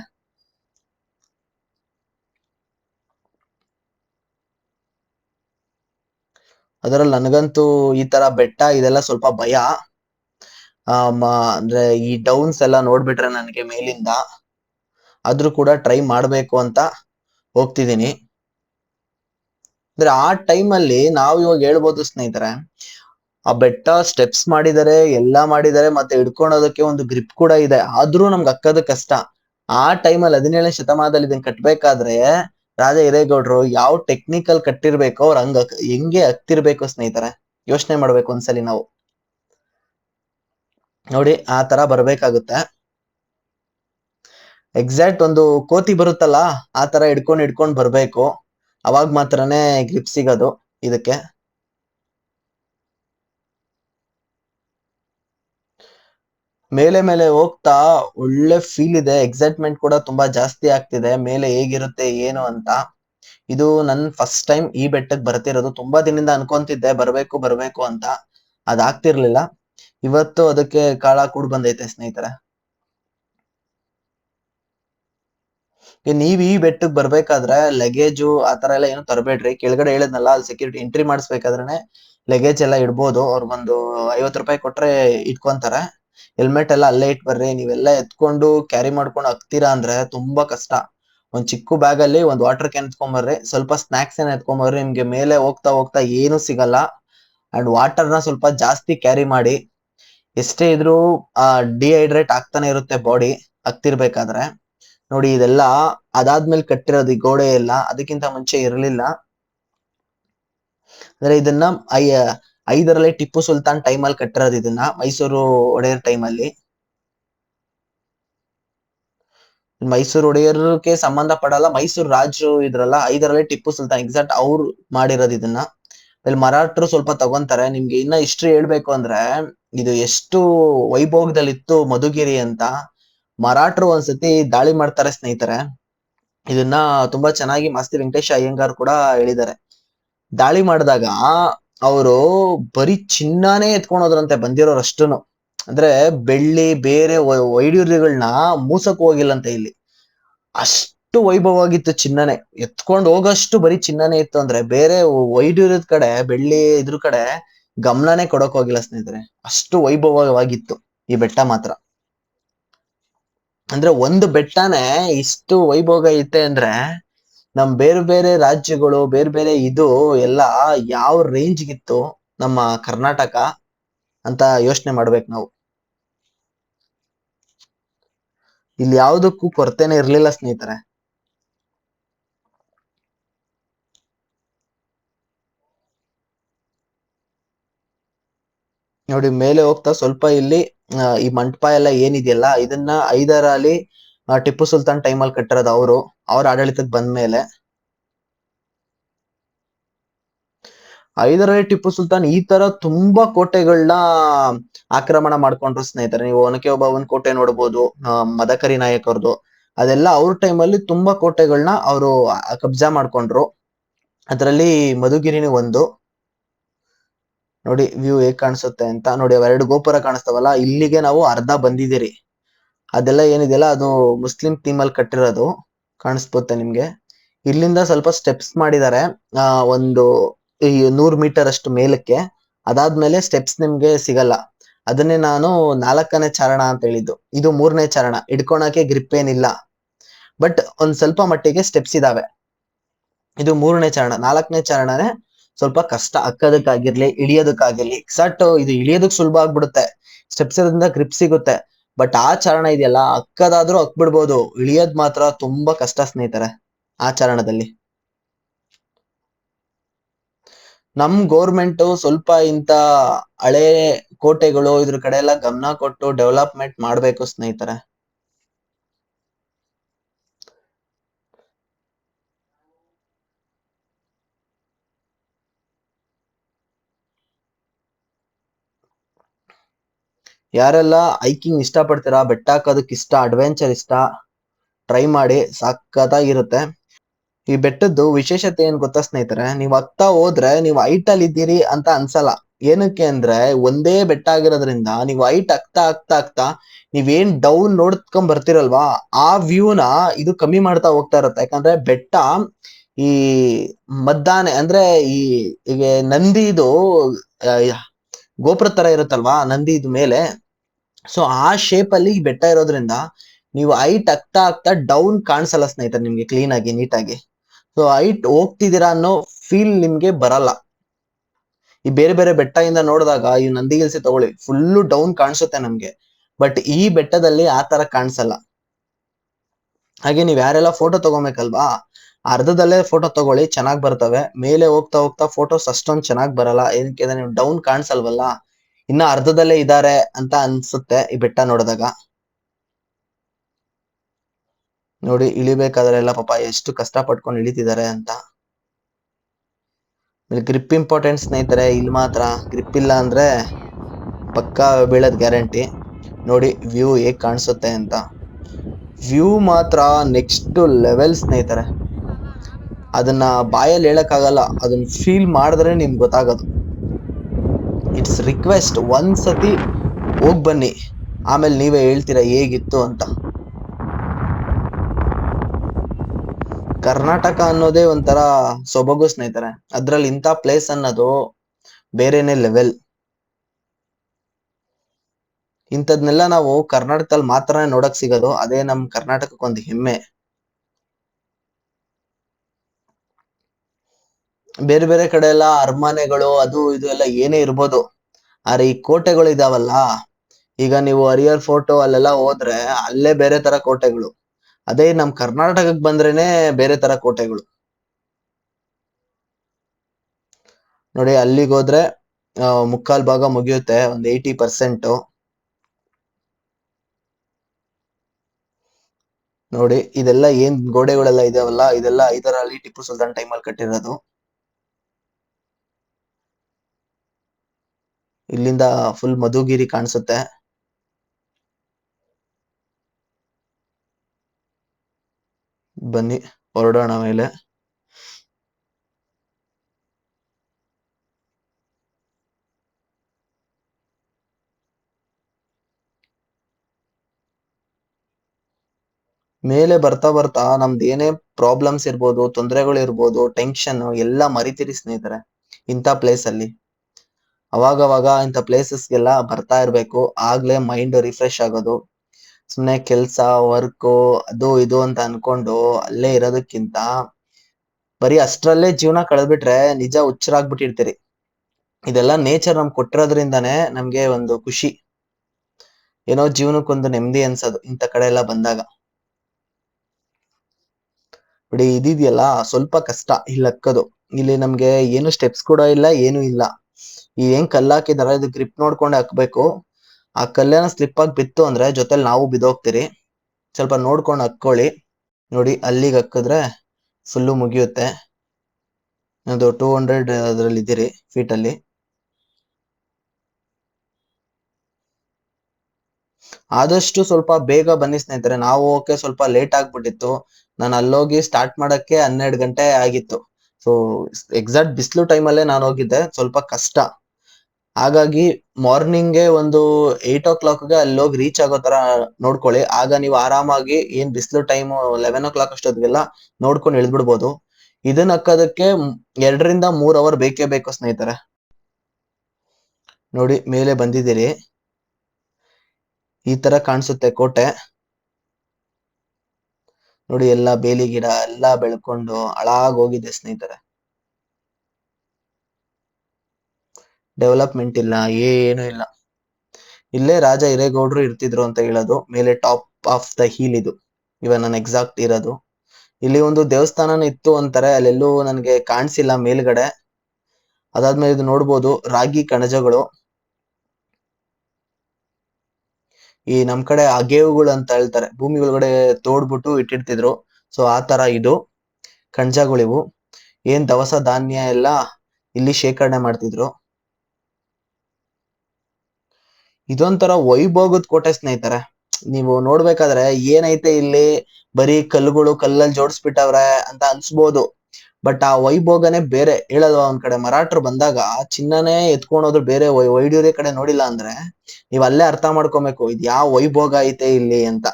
ಅದರಲ್ಲಿ ನನಗಂತೂ ಈ ತರ ಬೆಟ್ಟ, ಇದೆಲ್ಲ ಸ್ವಲ್ಪ ಭಯ. ಅಂದ್ರೆ ಈ ಡೌನ್ಸ್ ಎಲ್ಲ ನೋಡ್ಬಿಟ್ರೆ ನನಗೆ ಮೇಲಿಂದ. ಆದ್ರೂ ಕೂಡ ಟ್ರೈ ಮಾಡಬೇಕು ಅಂತ ಹೋಗ್ತಿದೀನಿ. ಅಂದ್ರೆ ಆ ಟೈಮಲ್ಲಿ ನಾವು ಇವಾಗ ಹೇಳ್ಬೋದು ಸ್ನೇಹಿತರೆ, ಆ ಬೆಟ್ಟ ಸ್ಟೆಪ್ಸ್ ಮಾಡಿದರೆ, ಎಲ್ಲ ಮಾಡಿದರೆ ಮತ್ತೆ ಹಿಡ್ಕೊಳೋದಕ್ಕೆ ಒಂದು ಗ್ರಿಪ್ ಕೂಡ ಇದೆ. ಆದ್ರೂ ನಮ್ಗೆ ಅಕ್ಕದ ಕಷ್ಟ. ಆ ಟೈಮಲ್ಲಿ ಹದಿನೇಳನೇ ಶತಮಾನದಲ್ಲಿ ಇದನ್ನ ಕಟ್ಬೇಕಾದ್ರೆ ರಾಜ ಹಿರೇಗೌಡರು ಯಾವ ಟೆಕ್ನಿಕಲ್ ಕಟ್ಟಿರ್ಬೇಕು ಅವ್ರ ಹಂಗ ಹೆಂಗೆ ಹತ್ತಿರ್ಬೇಕು ಸ್ನೇಹಿತರೆ, ಯೋಚನೆ ಮಾಡ್ಬೇಕು ಒಂದ್ಸಲಿ ನಾವು. ನೋಡಿ, ಆ ತರ ಬರ್ಬೇಕಾಗುತ್ತೆ. ಎಕ್ಸಾಕ್ಟ್ ಒಂದು ಕೋತಿ ಬರುತ್ತಲ್ಲ, ಆ ತರ ಹಿಡ್ಕೊಂಡು ಹಿಡ್ಕೊಂಡು ಬರ್ಬೇಕು. ಅವಾಗ ಮಾತ್ರನೇ ಗ್ರಿಪ್ ಸಿಗೋದು ಇದಕ್ಕೆ. ಮೇಲೆ ಮೇಲೆ ಹೋಗ್ತಾ ಒಳ್ಳೆ ಫೀಲ್ ಇದೆ ಎಕ್ಸೈಟ್ಮೆಂಟ್ ಕೂಡ ತುಂಬಾ ಜಾಸ್ತಿ ಆಗ್ತಿದೆ, ಮೇಲೆ ಹೇಗಿರುತ್ತೆ, ಏನು ಅಂತ. ಇದು ನನ್ ಫಸ್ಟ್ ಟೈಮ್ ಈ ಬೆಟ್ಟಕ್ಕೆ ಬರ್ತಿರೋದು. ತುಂಬಾ ದಿನದಿಂದ ಅನ್ಕೊಂತಿದ್ದೆ, ಬರ್ಬೇಕು ಬರ್ಬೇಕು ಅಂತ. ಅದಾಗ್ತಿರ್ಲಿಲ್ಲ. ಇವತ್ತು ಅದಕ್ಕೆ ಕಾಳ ಕೂಡ ಬಂದೈತೆ ಸ್ನೇಹಿತರೆ. ನೀವ್ ಈ ಬೆಟ್ಟಕ್ಕೆ ಬರ್ಬೇಕಾದ್ರೆ ಲಗೇಜು ಆತರ ಎಲ್ಲ ಏನು ತರಬೇಡ್ರಿ. ಕೆಳಗಡೆ ಹೇಳಿದ್ನಲ್ಲ, ಅಲ್ಲಿ ಸೆಕ್ಯೂರಿಟಿ ಎಂಟ್ರಿ ಮಾಡಿಸ್ಬೇಕಾದ್ರೆ ಲಗೇಜ್ ಎಲ್ಲ ಇಡ್ಬೋದು. ಒಂದು ಐವತ್ತು ರೂಪಾಯಿ ಕೊಟ್ರೆ ಇಟ್ಕೊಂತಾರೆ. ಹೆಲ್ಮೆಟ್ ಎಲ್ಲ ಅಲ್ಲೇ ಇಟ್ ಬರ್ರಿ, ನೀವೆಲ್ಲ ಎತ್ಕೊಂಡು ಕ್ಯಾರಿ ಮಾಡ್ಕೊಂಡು ಹತ್ತೀರಾ ಅಂದ್ರೆ ತುಂಬಾ ಕಷ್ಟ. ಒಂದ್ ಚಿಕ್ಕ ಬ್ಯಾಗ್ ಅಲ್ಲಿ ಒಂದ್ ವಾಟರ್ ಕ್ಯಾನ್ ಎತ್ಕೊಂಬರ್ರಿ ಸ್ವಲ್ಪ ಸ್ನಾಕ್ಸ್ ಏನ ಎತ್ಕೊಂಬರ್ರಿ ನಿಮ್ಗೆ ಮೇಲೆ ಹೋಗ್ತಾ ಹೋಗ್ತಾ ಏನು ಸಿಗಲ್ಲ. ಅಂಡ್ ವಾಟರ್ನ ಸ್ವಲ್ಪ ಜಾಸ್ತಿ ಕ್ಯಾರಿ ಮಾಡಿ, ಎಷ್ಟೇ ಇದ್ರೂ, ಆ ಡಿಹೈಡ್ರೇಟ್ ಆಗ್ತಾನೆ ಇರುತ್ತೆ ಬಾಡಿ ಹತ್ತಿರ್ಬೇಕಾದ್ರೆ. ನೋಡಿ, ಇದೆಲ್ಲ ಅದಾದ್ಮೇಲೆ ಕಟ್ಟಿರೋದು ಈ ಗೋಡೆ ಎಲ್ಲ ಅದಕ್ಕಿಂತ ಮುಂಚೆ ಇರಲಿಲ್ಲ. ಅಂದ್ರೆ ಇದನ್ನ ಐ ಐದರಲ್ಲಿ ಟಿಪ್ಪು ಸುಲ್ತಾನ್ ಟೈಮ್ ಅಲ್ಲಿ ಕಟ್ಟಿರೋದು ಇದನ್ನ, ಮೈಸೂರು ಒಡೆಯರ್ ಟೈಮ್ ಅಲ್ಲಿ ಮೈಸೂರು ಒಡೆಯರ್ಗೆ ಸಂಬಂಧ ಪಡಲ್ಲ, ಮೈಸೂರು ರಾಜರು ಇದ್ರಲ್ಲ, ಐದರಲ್ಲಿ ಟಿಪ್ಪು ಸುಲ್ತಾನ್ ಎಕ್ಸಾಕ್ಟ್ ಅವ್ರು ಮಾಡಿರೋದು ಇದನ್ನ. ಇಲ್ಲಿ ಮರಾಠರು ಸ್ವಲ್ಪ ತಗೊಂತಾರೆ. ನಿಮ್ಗೆ ಇನ್ನ ಹಿಸ್ಟ್ರಿ ಹೇಳ್ಬೇಕು ಅಂದ್ರೆ, ಇದು ಎಷ್ಟು ವೈಭೋಗದಲ್ಲಿತ್ತು ಮಧುಗಿರಿ ಅಂತ. ಮರಾಠರು ಒಂದ್ಸತಿ ದಾಳಿ ಮಾಡ್ತಾರೆ ಸ್ನೇಹಿತರೆ. ಇದನ್ನ ತುಂಬಾ ಚೆನ್ನಾಗಿ ಮಾಸ್ತಿ ವೆಂಕಟೇಶ ಅಯ್ಯಂಗಾರ್ ಕೂಡ ಹೇಳಿದ್ದಾರೆ. ದಾಳಿ ಮಾಡಿದಾಗ ಅವರು ಬರೀ ಚಿನ್ನನೇ ಎತ್ಕೊಳೋದ್ರಂತೆ ಬಂದಿರೋರಷ್ಟುನು. ಅಂದ್ರೆ ಬೆಳ್ಳಿ, ಬೇರೆ ವೈಡೂರ್ಯಗಳನ್ನ ಮೂಸಕ್ ಹೋಗಿಲ್ಲಂತೆ ಇಲ್ಲಿ. ಅಷ್ಟು ವೈಭವವಾಗಿತ್ತು ಚಿನ್ನನೆ. ಎತ್ಕೊಂಡು ಹೋಗಷ್ಟು ಬರೀ ಚಿನ್ನನೇ ಇತ್ತು ಅಂದ್ರೆ ಬೇರೆ ವೈಡೂರ್ಯದ ಕಡೆ, ಬೆಳ್ಳಿ ಇದ್ರ ಕಡೆ ಗಮನನೇ ಕೊಡಕ್ ಹೋಗಿಲ್ಲ ಸ್ನೇಹಿತರೆ. ಅಷ್ಟು ವೈಭವವಾಗಿತ್ತು ಈ ಬೆಟ್ಟ ಮಾತ್ರ. ಅಂದ್ರೆ ಒಂದು ಬೆಟ್ಟನೇ ಇಷ್ಟು ವೈಭೋಗ ಐತೆ ಅಂದ್ರೆ ನಮ್ ಬೇರೆ ಬೇರೆ ರಾಜ್ಯಗಳು, ಬೇರೆ ಬೇರೆ ಇದು ಎಲ್ಲ ಯಾವ ರೇಂಜ್ ರೇಂಜ್ಗಿತ್ತು ನಮ್ಮ ಕರ್ನಾಟಕ ಅಂತ ಯೋಚನೆ ಮಾಡ್ಬೇಕು ನಾವು. ಇಲ್ಲಿ ಯಾವುದಕ್ಕೂ ಕೊರತೆನೆ ಇರ್ಲಿಲ್ಲ ಸ್ನೇಹಿತರೆ. ನೋಡಿ, ಮೇಲೆ ಹೋಗ್ತಾ ಸ್ವಲ್ಪ ಇಲ್ಲಿ ಈ ಮಂಟಪ ಎಲ್ಲ ಏನಿದೆಯಲ್ಲ, ಇದನ್ನ ಐದರಲ್ಲಿ ಟಿಪ್ಪು ಸುಲ್ತಾನ್ ಟೈಮ್ ಅಲ್ಲಿ ಕಟ್ಟಿರೋದು ಅವರು. ಅವ್ರ ಆಡಳಿತಕ್ಕೆ ಬಂದ್ಮೇಲೆ ಐದರಲ್ಲಿ ಟಿಪ್ಪು ಸುಲ್ತಾನ್ ಈ ತರ ತುಂಬಾ ಕೋಟೆಗಳನ್ನ ಆಕ್ರಮಣ ಮಾಡ್ಕೊಂಡ್ರು ಸ್ನೇಹಿತರೆ. ನೀವು ಒನಕೆ ಒಬ್ಬವನ್ ಕೋಟೆ ನೋಡ್ಬೋದು ಮದಕರಿ ನಾಯಕ್ ಅವ್ರದ್ದು ಅದೆಲ್ಲ ಅವ್ರ ಟೈಮಲ್ಲಿ ತುಂಬಾ ಕೋಟೆಗಳನ್ನ ಅವರು ಕಬ್ಜಾ ಮಾಡ್ಕೊಂಡ್ರು. ಅದರಲ್ಲಿ ಮಧುಗಿರಿನಿ ಒಂದು. ನೋಡಿ ವ್ಯೂ ಹೇಗ್ ಕಾಣಿಸುತ್ತೆ ಅಂತ. ನೋಡಿ ಅವೆರಡು ಗೋಪುರ ಕಾಣಿಸ್ತಾವಲ್ಲ, ಇಲ್ಲಿಗೆ ನಾವು ಅರ್ಧ ಬಂದಿದ್ದೀರಿ. ಅದೆಲ್ಲ ಏನಿದೆಯಲ್ಲ, ಅದು ಮುಸ್ಲಿಂ ಅಲ್ಲಿ ಕಟ್ಟಿರೋದು. ಕಾಣಿಸ್ಬೋತ್ತೆ ನಿಮ್ಗೆ? ಇಲ್ಲಿಂದ ಸ್ವಲ್ಪ ಸ್ಟೆಪ್ಸ್ ಮಾಡಿದ್ದಾರೆ. ಒಂದು, ಈ ನೂರು ಮೀಟರ್ ಅಷ್ಟು ಮೇಲಕ್ಕೆ. ಅದಾದ್ಮೇಲೆ ಸ್ಟೆಪ್ಸ್ ನಿಮ್ಗೆ ಸಿಗಲ್ಲ. ಅದನ್ನೇ ನಾನು ನಾಲ್ಕನೇ ಚಾರಣ ಅಂತ ಹೇಳಿದ್ದು. ಇದು ಮೂರನೇ ಚಾರಣ. ಹಿಡ್ಕೊಳಕ್ಕೆ ಗ್ರಿಪ್ ಏನಿಲ್ಲ. ಬಟ್ ಒಂದ್ ಸ್ವಲ್ಪ ಮಟ್ಟಿಗೆ ಸ್ಟೆಪ್ಸ್ ಇದಾವೆ. ಇದು ಮೂರನೇ ಚರಣ. ನಾಲ್ಕನೇ ಚರಣನೇ ಸ್ವಲ್ಪ ಕಷ್ಟ. ಹಕ್ಕದಕ್ಕಾಗಿರ್ಲಿ ಇಳಿಯೋದಕ್ಕಾಗಿರ್ಲಿ ಎಕ್ಸಾಕ್ಟ್ ಇದು ಇಳಿಯೋದಕ್ ಸುಲಭ ಆಗ್ಬಿಡುತ್ತೆ. ಸ್ಟೆಪ್ಸ್ ಇರೋದ್ರಿಂದ ಗ್ರಿಪ್ ಸಿಗುತ್ತೆ. ಬಟ್ ಆ ಚರಣ ಇದೆಯಲ್ಲ, ಅಕ್ಕದಾದ್ರೂ ಹಕ್ಬಿಡ್ಬೋದು ಇಳಿಯೋದ್ ಮಾತ್ರ ತುಂಬಾ ಕಷ್ಟ ಸ್ನೇಹಿತರೆ ಆ ಚರಣದಲ್ಲಿ ನಮ್ ಗೋರ್ಮೆಂಟ್ ಸ್ವಲ್ಪ ಇಂತ ಹಳೆ ಕೋಟೆಗಳು ಇದ್ರ ಕಡೆ ಎಲ್ಲ ಗಮನ ಕೊಟ್ಟು ಡೆವಲಪ್ಮೆಂಟ್ ಮಾಡ್ಬೇಕು ಸ್ನೇಹಿತರೆ. ಯಾರೆಲ್ಲ ಹೈಕಿಂಗ್ ಇಷ್ಟಪಡ್ತೀರಾ, ಬೆಟ್ಟ ಹಾಕೋದಕ್ಕೆ ಇಷ್ಟ ಅಡ್ವೆಂಚರ್ ಇಷ್ಟ ಟ್ರೈ ಮಾಡಿ ಸಖತ್ತಾಗಿರುತ್ತೆ. ಈ ಬೆಟ್ಟದ್ದು ವಿಶೇಷತೆ ಏನ್ ಗೊತ್ತಾ ಸ್ನೇಹಿತರೆ, ನೀವು ಹತ್ತಾ ಹೋದ್ರೆ ನೀವು ಹೈಟ್ ಅಲ್ಲಿ ಇದ್ದೀರಿ ಅಂತ ಅನ್ಸಲ್ಲ. ಏನಕ್ಕೆ ಅಂದ್ರೆ ಒಂದೇ ಬೆಟ್ಟ ಆಗಿರೋದ್ರಿಂದ ನೀವು ಹೈಟ್ ಆಗ್ತಾ ಆಗ್ತಾ ಆಗ್ತಾ ನೀವೇನ್ ಡೌನ್ ನೋಡ್ಕೊಂಡ್ ಬರ್ತಿರಲ್ವಾ, ಆ ವ್ಯೂನ ಇದು ಕಮ್ಮಿ ಮಾಡ್ತಾ ಹೋಗ್ತಾ ಇರುತ್ತೆ. ಯಾಕಂದ್ರೆ ಬೆಟ್ಟ ಈ ಮದ್ದಾನೆ ಅಂದ್ರೆ ಈ ಈಗ ನಂದಿದು ಗೋಪುರ ತರ ಇರುತ್ತಲ್ವಾ, ನಂದಿದ್ ಮೇಲೆ. ಸೊ ಆ ಶೇಪ್ ಈ ಬೆಟ್ಟ ಇರೋದ್ರಿಂದ ನೀವು ಹೈಟ್ ಆಗ್ತಾ ಆಗ್ತಾ ಡೌನ್ ಕಾಣಿಸಲ್ಲ ಸ್ನೇಹಿತರೆ ನಿಮ್ಗೆ ಕ್ಲೀನ್ ಆಗಿ ನೀಟಾಗಿ ಸೊ ಹೈಟ್ ಹೋಗ್ತಿದ್ದೀರಾ ಅನ್ನೋ ಫೀಲ್ ನಿಮ್ಗೆ ಬರಲ್ಲ. ಈ ಬೇರೆ ಬೇರೆ ಬೆಟ್ಟದಿಂದ ನೋಡಿದಾಗ, ಈ ನಂದಿಗಿಲ್ಸಿ ತಗೊಳ್ಳಿ ಫುಲ್ಲು ಡೌನ್ ಕಾಣಿಸುತ್ತೆ ನಮ್ಗೆ. ಬಟ್ ಈ ಬೆಟ್ಟದಲ್ಲಿ ಆ ತರ ಕಾಣಿಸಲ್ಲ. ಹಾಗೆ ನೀವು ಯಾರೆಲ್ಲ ಫೋಟೋ ತಗೋಬೇಕಲ್ವಾ, ಅರ್ಧದಲ್ಲೇ ಫೋಟೋ ತಗೊಳ್ಳಿ, ಚೆನ್ನಾಗಿ ಬರ್ತವೆ. ಮೇಲೆ ಹೋಗ್ತಾ ಹೋಗ್ತಾ ಫೋಟೋಸ್ ಅಷ್ಟೊಂದು ಚೆನ್ನಾಗಿ ಬರಲ್ಲ. ಏನಕ್ಕೆ ನೀವು ಡೌನ್ ಕಾಣಿಸಲ್ವಲ್ಲ? ಇನ್ನ ಅರ್ಧದಲ್ಲೇ ಇದ್ದಾರೆ ಅಂತ ಅನ್ಸುತ್ತೆ ಈ ಬೆಟ್ಟ ನೋಡಿದಾಗ. ನೋಡಿ ಇಳಿಬೇಕಾದ್ರೆ ಎಲ್ಲ ಪಾಪ ಎಷ್ಟು ಕಷ್ಟ ಪಟ್ಕೊಂಡು ಇಳಿತಿದ್ದಾರೆ ಅಂತ. ಗ್ರಿಪ್ ಇಂಪಾರ್ಟೆಂಟ್ ಸ್ನೇಹಿತರೆ, ಇಲ್ಲಿ ಮಾತ್ರ ಗ್ರಿಪ್ ಇಲ್ಲ ಅಂದ್ರೆ ಪಕ್ಕಾ ಬೀಳೋದ್ ಗ್ಯಾರಂಟಿ ನೋಡಿ ವ್ಯೂ ಹೇಗ್ ಕಾಣಿಸುತ್ತೆ ಅಂತ. ವ್ಯೂ ಮಾತ್ರ ನೆಕ್ಸ್ಟ್ ಲೆವೆಲ್ ಸ್ನೇಹಿತರೆ. ಅದನ್ನ ಬಾಯಲ್ಲಿ ಹೇಳಕ್ಕಾಗಲ್ಲ, ಅದನ್ನ ಫೀಲ್ ಮಾಡಿದ್ರೆ ನಿಮ್ಗೆ ಗೊತ್ತಾಗೋದು. ಇಟ್ಸ್ ರಿಕ್ವೆಸ್ಟ್ ಒಂದ್ಸತಿ ಹೋಗಿ ಬನ್ನಿ. ಆಮೇಲೆ ನೀವೇ ಹೇಳ್ತೀರಾ ಹೇಗಿತ್ತು ಅಂತ. ಕರ್ನಾಟಕ ಅನ್ನೋದೇ ಒಂಥರ ಸೊಬಗು ಸ್ನೇಹಿತರೆ. ಅದ್ರಲ್ಲಿ ಇಂಥ ಪ್ಲೇಸ್ ಅನ್ನೋದು ಬೇರೆನೆ ಲೆವೆಲ್ ಇಂಥದ್ನೆಲ್ಲ ನಾವು ಕರ್ನಾಟಕದಲ್ಲಿ ಮಾತ್ರ ನೋಡಕ್ ಸಿಗೋದು. ಅದೇ ನಮ್ ಕರ್ನಾಟಕಕ್ಕೆ ಒಂದು ಹೆಮ್ಮೆ. ಬೇರೆ ಬೇರೆ ಕಡೆ ಎಲ್ಲ ಅರಮನೆಗಳು ಅದು ಇದು ಎಲ್ಲ ಏನೇ ಇರ್ಬೋದು. ಆದ್ರೆ ಈ ಕೋಟೆಗಳು ಇದಾವಲ್ಲ, ಈಗ ನೀವು ಹರಿಯರ್ ಫೋಟೋ ಅಲ್ಲೆಲ್ಲ ಹೋದ್ರೆ ಅಲ್ಲೇ ಬೇರೆ ತರ ಕೋಟೆಗಳು. ಅದೇ ನಮ್ ಕರ್ನಾಟಕಕ್ಕೆ ಬಂದ್ರೇನೆ ಬೇರೆ ತರ ಕೋಟೆಗಳು. ನೋಡಿ ಅಲ್ಲಿಗೆ ಹೋದ್ರೆ ಮುಕ್ಕಾಲ್ ಭಾಗ ಮುಗಿಯುತ್ತೆ, ಒಂದ್ ಏಯ್ಟಿ ಪರ್ಸೆಂಟ್ ನೋಡಿ, ಇದೆಲ್ಲ ಏನ್ ಗೋಡೆಗಳೆಲ್ಲ ಇದಾವಲ್ಲ, ಇದೆಲ್ಲ ಐದರಲ್ಲಿ ಟಿಪ್ಪು ಸುಲ್ತಾನ್ ಟೈಮ್ ಅಲ್ಲಿ ಕಟ್ಟಿರೋದು. ಇಲ್ಲಿಂದ ಫುಲ್ ಮಧುಗಿರಿ ಕಾಣಿಸುತ್ತೆ. ಬನ್ನಿ, ಹೊರಡೋಣ ಮೇಲೆ. ಮೇಲೆ ಬರ್ತಾ ಬರ್ತಾ ನಮ್ದು ಏನೇ ಪ್ರಾಬ್ಲಮ್ಸ್ ಇರ್ಬೋದು ತೊಂದರೆಗಳು ಇರ್ಬೋದು ಟೆನ್ಷನ್ ಎಲ್ಲ ಮರಿತೀರಿ ಸ್ನೇಹಿತರೆ, ಇಂಥ ಪ್ಲೇಸ್ ಅಲ್ಲಿ. ಅವಾಗವಾಗ ಇಂಥ ಪ್ಲೇಸಸ್ಗೆಲ್ಲ ಬರ್ತಾ ಇರಬೇಕು. ಆಗ್ಲೇ ಮೈಂಡ್ ರಿಫ್ರೆಶ್ ಆಗೋದು. ಸುಮ್ನೆ ಕೆಲಸ ವರ್ಕು ಅದು, ಇದು ಅಂತ ಅನ್ಕೊಂಡು ಅಲ್ಲೇ ಇರೋದಕ್ಕಿಂತ ಬರೀ ಅಷ್ಟರಲ್ಲೇ ಜೀವನ ಕಳೆದ್ಬಿಟ್ರೆ ನಿಜ ಹುಚ್ಚರಾಗ್ಬಿಟ್ಟಿರ್ತೀರಿ. ಇದೆಲ್ಲ ನೇಚರ್ ನಮ್ಗೆ ಕೊಟ್ಟಿರೋದ್ರಿಂದಾನೇ ನಮ್ಗೆ ಒಂದು ಖುಷಿ. ಏನೋ ಜೀವನಕ್ಕೊಂದು ನೆಮ್ಮದಿ ಅನ್ಸೋದು ಇಂಥ ಕಡೆ ಎಲ್ಲ ಬಂದಾಗ. ಬಿಡಿ, ಇದಿದೆಯಲ್ಲ, ಸ್ವಲ್ಪ ಕಷ್ಟ ಇಲ್ಲಿ ಹಕ್ಕೋದು ಇಲ್ಲಿ ನಮ್ಗೆ ಏನು ಸ್ಟೆಪ್ಸ್ ಕೂಡ ಇಲ್ಲ, ಏನು ಇಲ್ಲ. ಈ ಏನ್ ಕಲ್ಲ್ ಹಾಕಿದಾರ, ಇದು ಗ್ರಿಪ್ ನೋಡ್ಕೊಂಡು ಹಾಕ್ಬೇಕು. ಆ ಕಲ್ಲೇನ ಸ್ಲಿಪ್ ಆಗಿ ಬಿತ್ತು ಅಂದ್ರೆ ಜೊತೆಲಿ ನಾವು ಬಿದ್ದೋಗ್ತೀರಿ. ಸ್ವಲ್ಪ ನೋಡ್ಕೊಂಡು ಹಾಕ್ಕೊಳ್ಳಿ. ನೋಡಿ, ಅಲ್ಲಿಗೆ ಹಾಕಿದ್ರೆ ಫುಲ್ಲು ಮುಗಿಯುತ್ತೆ. ಅದು ಟೂ ಹಂಡ್ರೆಡ್ ಅದ್ರಲ್ಲಿ ಇದ್ದೀರಿ ಫೀಟ್ ಅಲ್ಲಿ. ಆದಷ್ಟು ಸ್ವಲ್ಪ ಬೇಗ ಬನ್ನಿ ಸ್ನೇಹಿತರೆ. ನಾವು ಹೋಗಕ್ಕೆ ಸ್ವಲ್ಪ ಲೇಟ್ ಆಗ್ಬಿಟ್ಟಿತ್ತು. ನಾನು ಅಲ್ಲೋಗಿ ಸ್ಟಾರ್ಟ್ ಮಾಡಕ್ಕೆ ಹನ್ನೆರಡು ಗಂಟೆ ಆಗಿತ್ತು. ಸೊ ಎಕ್ಸಾಕ್ಟ್ ಬಿಸಿಲು ಟೈಮಲ್ಲೇ ನಾನು ಹೋಗಿದ್ದೆ. ಸ್ವಲ್ಪ ಕಷ್ಟ. ಹಾಗಾಗಿ ಮಾರ್ನಿಂಗ್ಗೆ ಒಂದು ಏಟ್ ಓ ಕ್ಲಾಕ್ಗೆ ಹೋಗಿ ರೀಚ್ ಆಗೋ ತರ ನೋಡ್ಕೊಳ್ಳಿ. ಆಗ ನೀವು ಆರಾಮಾಗಿ ಏನ್ ಬಿಸಿಲು ಟೈಮ್ ಲೆವೆನ್ ಓ ಕ್ಲಾಕ್ ಅಷ್ಟೊತ್ತಿಗೆಲ್ಲ ನೋಡ್ಕೊಂಡು ಇಳಿದ್ಬಿಡ್ಬೋದು. ಇದನ್ನ ಹಾಕೋದಕ್ಕೆ ಎರಡರಿಂದ ಮೂರ್ ಅವರ್ ಬೇಕೇ ಬೇಕು ಸ್ನೇಹಿತರೆ. ನೋಡಿ, ಮೇಲೆ ಬಂದಿದ್ದೀರಿ. ಈ ತರ ಕಾಣಿಸುತ್ತೆ ಕೋಟೆ. ನೋಡಿ, ಎಲ್ಲ ಬೇಲಿ ಗಿಡ ಎಲ್ಲ ಬೆಳ್ಕೊಂಡು ಹಳಾಗ್ ಹೋಗಿದೆ ಸ್ನೇಹಿತರೆ. ಡೆವಲಪ್ಮೆಂಟ್ ಇಲ್ಲ, ಏನು ಇಲ್ಲ. ಇಲ್ಲೇ ರಾಜ ಹಿರೇಗೌಡರು ಇರ್ತಿದ್ರು ಅಂತ ಹೇಳೋದು, ಮೇಲೆ ಟಾಪ್ ಆಫ್ ದ ಹೀಲ್ ಇದು. ಇವಾಗ ನಾನು ಎಕ್ಸಾಕ್ಟ್ ಇರೋದು. ಇಲ್ಲಿ ಒಂದು ದೇವಸ್ಥಾನನ ಇತ್ತು ಅಂತಾರೆ, ಅಲ್ಲೆಲ್ಲೂ ನನಗೆ ಕಾಣಿಸಿಲ್ಲ ಮೇಲ್ಗಡೆ. ಅದಾದ್ಮೇಲೆ ಇದು ನೋಡ್ಬೋದು, ರಾಗಿ ಕಣಜಗಳು. ಈ ನಮ್ ಕಡೆ ಅಗೇವುಗಳು ಅಂತ ಹೇಳ್ತಾರೆ. ಭೂಮಿ ಒಳಗಡೆ ತೋಡ್ಬಿಟ್ಟು ಇಟ್ಟಿರ್ತಿದ್ರು. ಸೊ ಆ ತರ ಇದು. ಕಣಜಗಳಿವು. ಏನ್ ದವಸ ಧಾನ್ಯ ಎಲ್ಲ ಇಲ್ಲಿ ಶೇಖರಣೆ ಮಾಡ್ತಿದ್ರು. ಇದೊಂಥರ ವೈಭೋಗದ ಕೋಟೆ ಸ್ನೇಹಿತರೆ. ನೀವು ನೋಡ್ಬೇಕಾದ್ರೆ ಏನೈತೆ ಇಲ್ಲಿ ಬರೀ ಕಲ್ಲುಗಳು ಕಲ್ಲಲ್ಲಿ ಜೋಡಿಸ್ಬಿಟ್ಟವ್ರೆ ಅಂತ ಅನ್ಸ್ಬೋದು. ಬಟ್ ಆ ವೈಭೋಗನೇ ಬೇರೆ. ಹೇಳಲ್ವಾ ಒಂದ್ ಕಡೆ ಮರಾಠರು ಬಂದಾಗ ಚಿನ್ನನೇ ಎತ್ಕೊಂಡೋದ್ರು ಬೇರೆ ವೈಡ್ಯೂರೇ ಕಡೆ ನೋಡಿಲ್ಲ ಅಂದ್ರೆ ನೀವ್ ಅಲ್ಲೇ ಅರ್ಥ ಮಾಡ್ಕೊಬೇಕು ಇದು ಯಾವ ವೈಭೋಗ ಐತೆ ಇಲ್ಲಿ ಅಂತ.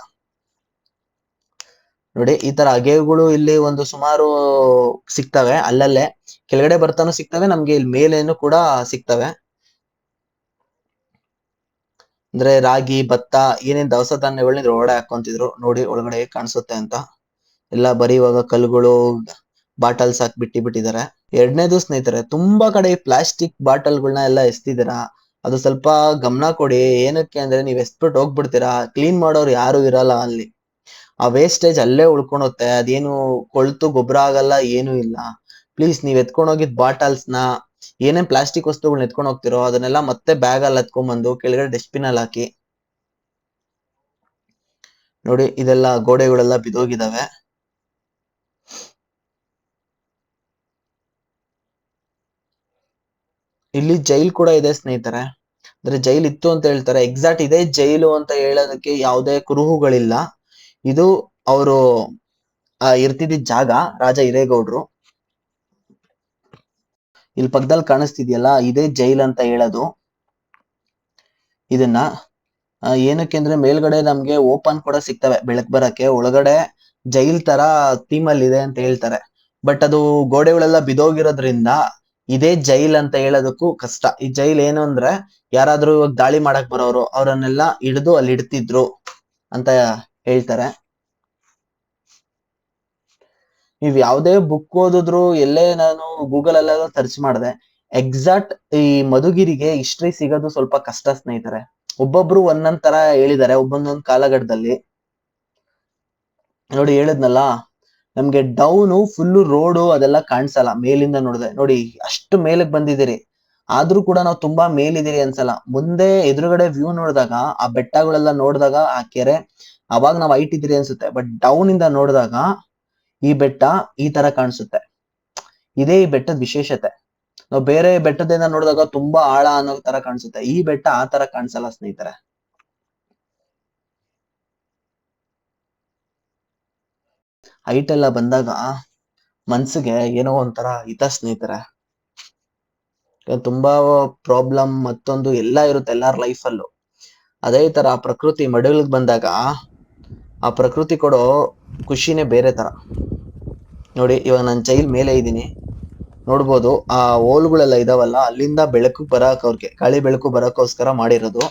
ನೋಡಿ, ಈ ತರ ಅಗೆಗಳು ಇಲ್ಲಿ ಒಂದು ಸುಮಾರು ಸಿಗ್ತವೆ ಅಲ್ಲಲ್ಲೇ. ಕೆಳಗಡೆ ಬರ್ತಾನು ಸಿಗ್ತವೆ, ನಮ್ಗೆ ಇಲ್ಲಿ ಮೇಲೇನು ಕೂಡ ಸಿಗ್ತವೆ. ಅಂದ್ರೆ ರಾಗಿ, ಭತ್ತ ಏನೇನ್ ದವಸ ಧಾನ್ಯಗಳನ್ನ ಒಳಗಡೆ ಹಾಕೊಂತಿದ್ರು ನೋಡಿ ಒಳಗಡೆ ಹೇಗ್ ಕಾಣಿಸುತ್ತೆ ಅಂತ. ಎಲ್ಲ ಬರೀ ಇವಾಗ ಕಲ್ಲುಗಳು, ಬಾಟಲ್ಸ್ ಹಾಕಿ ಬಿಟ್ಟಿ ಬಿಟ್ಟಿದ್ದಾರೆ ಎರಡನೇದು ಸ್ನೇಹಿತರೆ, ತುಂಬಾ ಕಡೆ ಪ್ಲಾಸ್ಟಿಕ್ ಬಾಟಲ್ ಬಾಟಲ್ಗಳನ್ನ ಎಲ್ಲ ಎಸ್ತಿದ್ದೀರಾ? ಅದು ಸ್ವಲ್ಪ ಗಮನ ಕೊಡಿ. ಏನಕ್ಕೆ ಅಂದ್ರೆ ನೀವ್ ಎಸ್ಬಿಟ್ಟು ಹೋಗ್ಬಿಡ್ತೀರಾ? ಕ್ಲೀನ್ ಮಾಡೋರು ಯಾರು ಇರಲ್ಲ ಅಲ್ಲಿ. ಆ ವೇಸ್ಟೇಜ್ ಅಲ್ಲೇ ಉಳ್ಕೊಳುತ್ತೆ ಅದೇನು ಕೊಳ್ತು ಗೊಬ್ಬರ ಆಗಲ್ಲ, ಏನು ಇಲ್ಲ. ಪ್ಲೀಸ್ ನೀವ್ ಎತ್ಕೊಂಡ್ ಹೋಗಿದ್ ಬಾಟಲ್ಸ್ನ ಏನೇನ್ ಪ್ಲಾಸ್ಟಿಕ್ ವಸ್ತುಗಳನ್ನ ಎತ್ಕೊಂಡು ಹೋಗ್ತಿರೋ ಅದನ್ನೆಲ್ಲ ಮತ್ತೆ ಬ್ಯಾಗ್ ಅಲ್ಲಿ ಹತ್ಕೊಂಡ್ಬಂದು ಕೆಳಗಡೆ ಡಸ್ಟ್ಬಿನ್ ಅಲ್ಲಿ ಹಾಕಿ. ನೋಡಿ, ಇದೆಲ್ಲ ಗೋಡೆಗಳೆಲ್ಲ ಬಿದೋಗಿದಾವೆ ಇಲ್ಲಿ ಜೈಲ್ ಕೂಡ ಇದೆ ಸ್ನೇಹಿತರೆ. ಅಂದ್ರೆ ಜೈಲ್ ಇತ್ತು ಅಂತ ಹೇಳ್ತಾರೆ. ಎಕ್ಸಾಕ್ಟ್ ಇದೆ ಜೈಲು ಅಂತ ಹೇಳೋದಕ್ಕೆ ಯಾವುದೇ ಕುರುಹುಗಳಿಲ್ಲ. ಇದು ಅವರು ಇರ್ತಿದ್ದ ಜಾಗ, ರಾಜ ಹಿರೇಗೌಡ್ರು. ಇಲ್ಲಿ ಪಕ್ಕದಲ್ಲಿ ಕಾಣಿಸ್ತಿದೆಯಲ್ಲ, ಇದೇ ಜೈಲ್ ಅಂತ ಹೇಳೋದು. ಇದನ್ನ ಏನಕ್ಕೆ ಅಂದ್ರೆ ಮೇಲ್ಗಡೆ ನಮ್ಗೆ ಓಪನ್ ಕೂಡ ಸಿಗ್ತವೆ ಬೆಳಕ್ ಬರಕ್ಕೆ. ಒಳಗಡೆ ಜೈಲ್ ತರ ಥೀಮ್ ಅಲ್ಲಿ ಇದೆ ಅಂತ ಹೇಳ್ತಾರೆ. ಬಟ್ ಅದು ಗೋಡೆಗಳೆಲ್ಲ ಬಿದೋಗಿರೋದ್ರಿಂದ ಇದೇ ಜೈಲ್ ಅಂತ ಹೇಳೋದಕ್ಕೂ ಕಷ್ಟ. ಈ ಜೈಲ್ ಏನು ಅಂದ್ರೆ ಯಾರಾದ್ರೂ ಇವಾಗ ದಾಳಿ ಮಾಡಕ್ ಬರೋರು, ಅವರನ್ನೆಲ್ಲ ಹಿಡಿದು ಅಲ್ಲಿ ಇಡ್ತಿದ್ರು ಅಂತ ಹೇಳ್ತಾರೆ. ನೀವ್ ಯಾವ್ದೇ ಬುಕ್ ಓದಿದ್ರು ಎಲ್ಲೇ ನಾನು ಗೂಗಲ್ ಅಲ್ಲೆಲ್ಲ ಸರ್ಚ್ ಮಾಡಿದೆ ಎಕ್ಸಾಕ್ಟ್ ಈ ಮಧುಗಿರಿಗೆ ಹಿಸ್ಟ್ರಿ ಸಿಗೋದು ಸ್ವಲ್ಪ ಕಷ್ಟ ಸ್ನೇಹಿತರೆ. ಒಬ್ಬೊಬ್ರು ಒಂದೊಂದ್ ತರ ಹೇಳಿದ್ದಾರೆ ಒಬ್ಬೊಂದೊಂದ್ ಕಾಲಘಟ್ಟದಲ್ಲಿ. ನೋಡಿ ಹೇಳಿದ್ನಲ್ಲ, ನಮ್ಗೆ ಡೌನು ಫುಲ್ ರೋಡು ಅದೆಲ್ಲ ಕಾಣಿಸಲ್ಲ, ಮೇಲಿಂದ ನೋಡಿದೆ. ನೋಡಿ ಅಷ್ಟು ಮೇಲಕ್ ಬಂದಿದ್ದೀರಿ. ಆದ್ರೂ ಕೂಡ ನಾವು ತುಂಬಾ ಮೇಲಿದ್ದೀರಿ ಅನ್ಸಲ್ಲ. ಮುಂದೆ ಎದುರುಗಡೆ ವ್ಯೂ ನೋಡಿದಾಗ, ಆ ಬೆಟ್ಟಗಳೆಲ್ಲ ನೋಡಿದಾಗ, ಆ ಕೆರೆ, ಅವಾಗ ನಾವು ಹೈಟ್ ಇದ್ದೀರಿ ಅನ್ಸುತ್ತೆ. ಬಟ್ ಡೌನ್ ಇಂದ ನೋಡಿದಾಗ ಈ ಬೆಟ್ಟ ಈ ತರ ಕಾಣಿಸುತ್ತೆ. ಇದೇ ಈ ಬೆಟ್ಟದ ವಿಶೇಷತೆ. ನಾವು ಬೇರೆ ಬೆಟ್ಟದಿಂದ ನೋಡಿದಾಗ ತುಂಬಾ ಆಳ ಅನ್ನೋ ತರ ಕಾಣಿಸುತ್ತೆ. ಈ ಬೆಟ್ಟ ಆ ತರ ಕಾಣಿಸಲ್ಲ ಸ್ನೇಹಿತರೆ. ಹೈಟ್ ಎಲ್ಲ ಬಂದಾಗ ಮನ್ಸಿಗೆ ಏನೋ ಒಂಥರ ಹಿತ ಸ್ನೇಹಿತರೆ. ತುಂಬಾ ಪ್ರಾಬ್ಲಮ್ ಮತ್ತೊಂದು ಎಲ್ಲ ಇರುತ್ತೆ ಎಲ್ಲಾರ ಲೈಫಲ್ಲೂ ಅದೇ ತರ ಪ್ರಕೃತಿ ಮಡಿಲಿಗೆ ಬಂದಾಗ ಆ ಪ್ರಕೃತಿ ಕೊಡೋ ಖುಷಿನೇ ಬೇರೆ ಥರ ನೋಡಿ, ಇವಾಗ ನಾನು ಚೈಲ್ ಮೇಲೆ ಇದ್ದೀನಿ. ನೋಡ್ಬೋದು, ಆ ಹೋಲ್ಗಳೆಲ್ಲ ಇದಾವಲ್ಲ, ಅಲ್ಲಿಂದ ಬೆಳಕು ಬರೋಕೆ ಅವ್ರಿಗೆ, ಗಾಳಿ ಬೆಳಕು ಬರೋಕ್ಕೋಸ್ಕರ ಮಾಡಿರೋದು.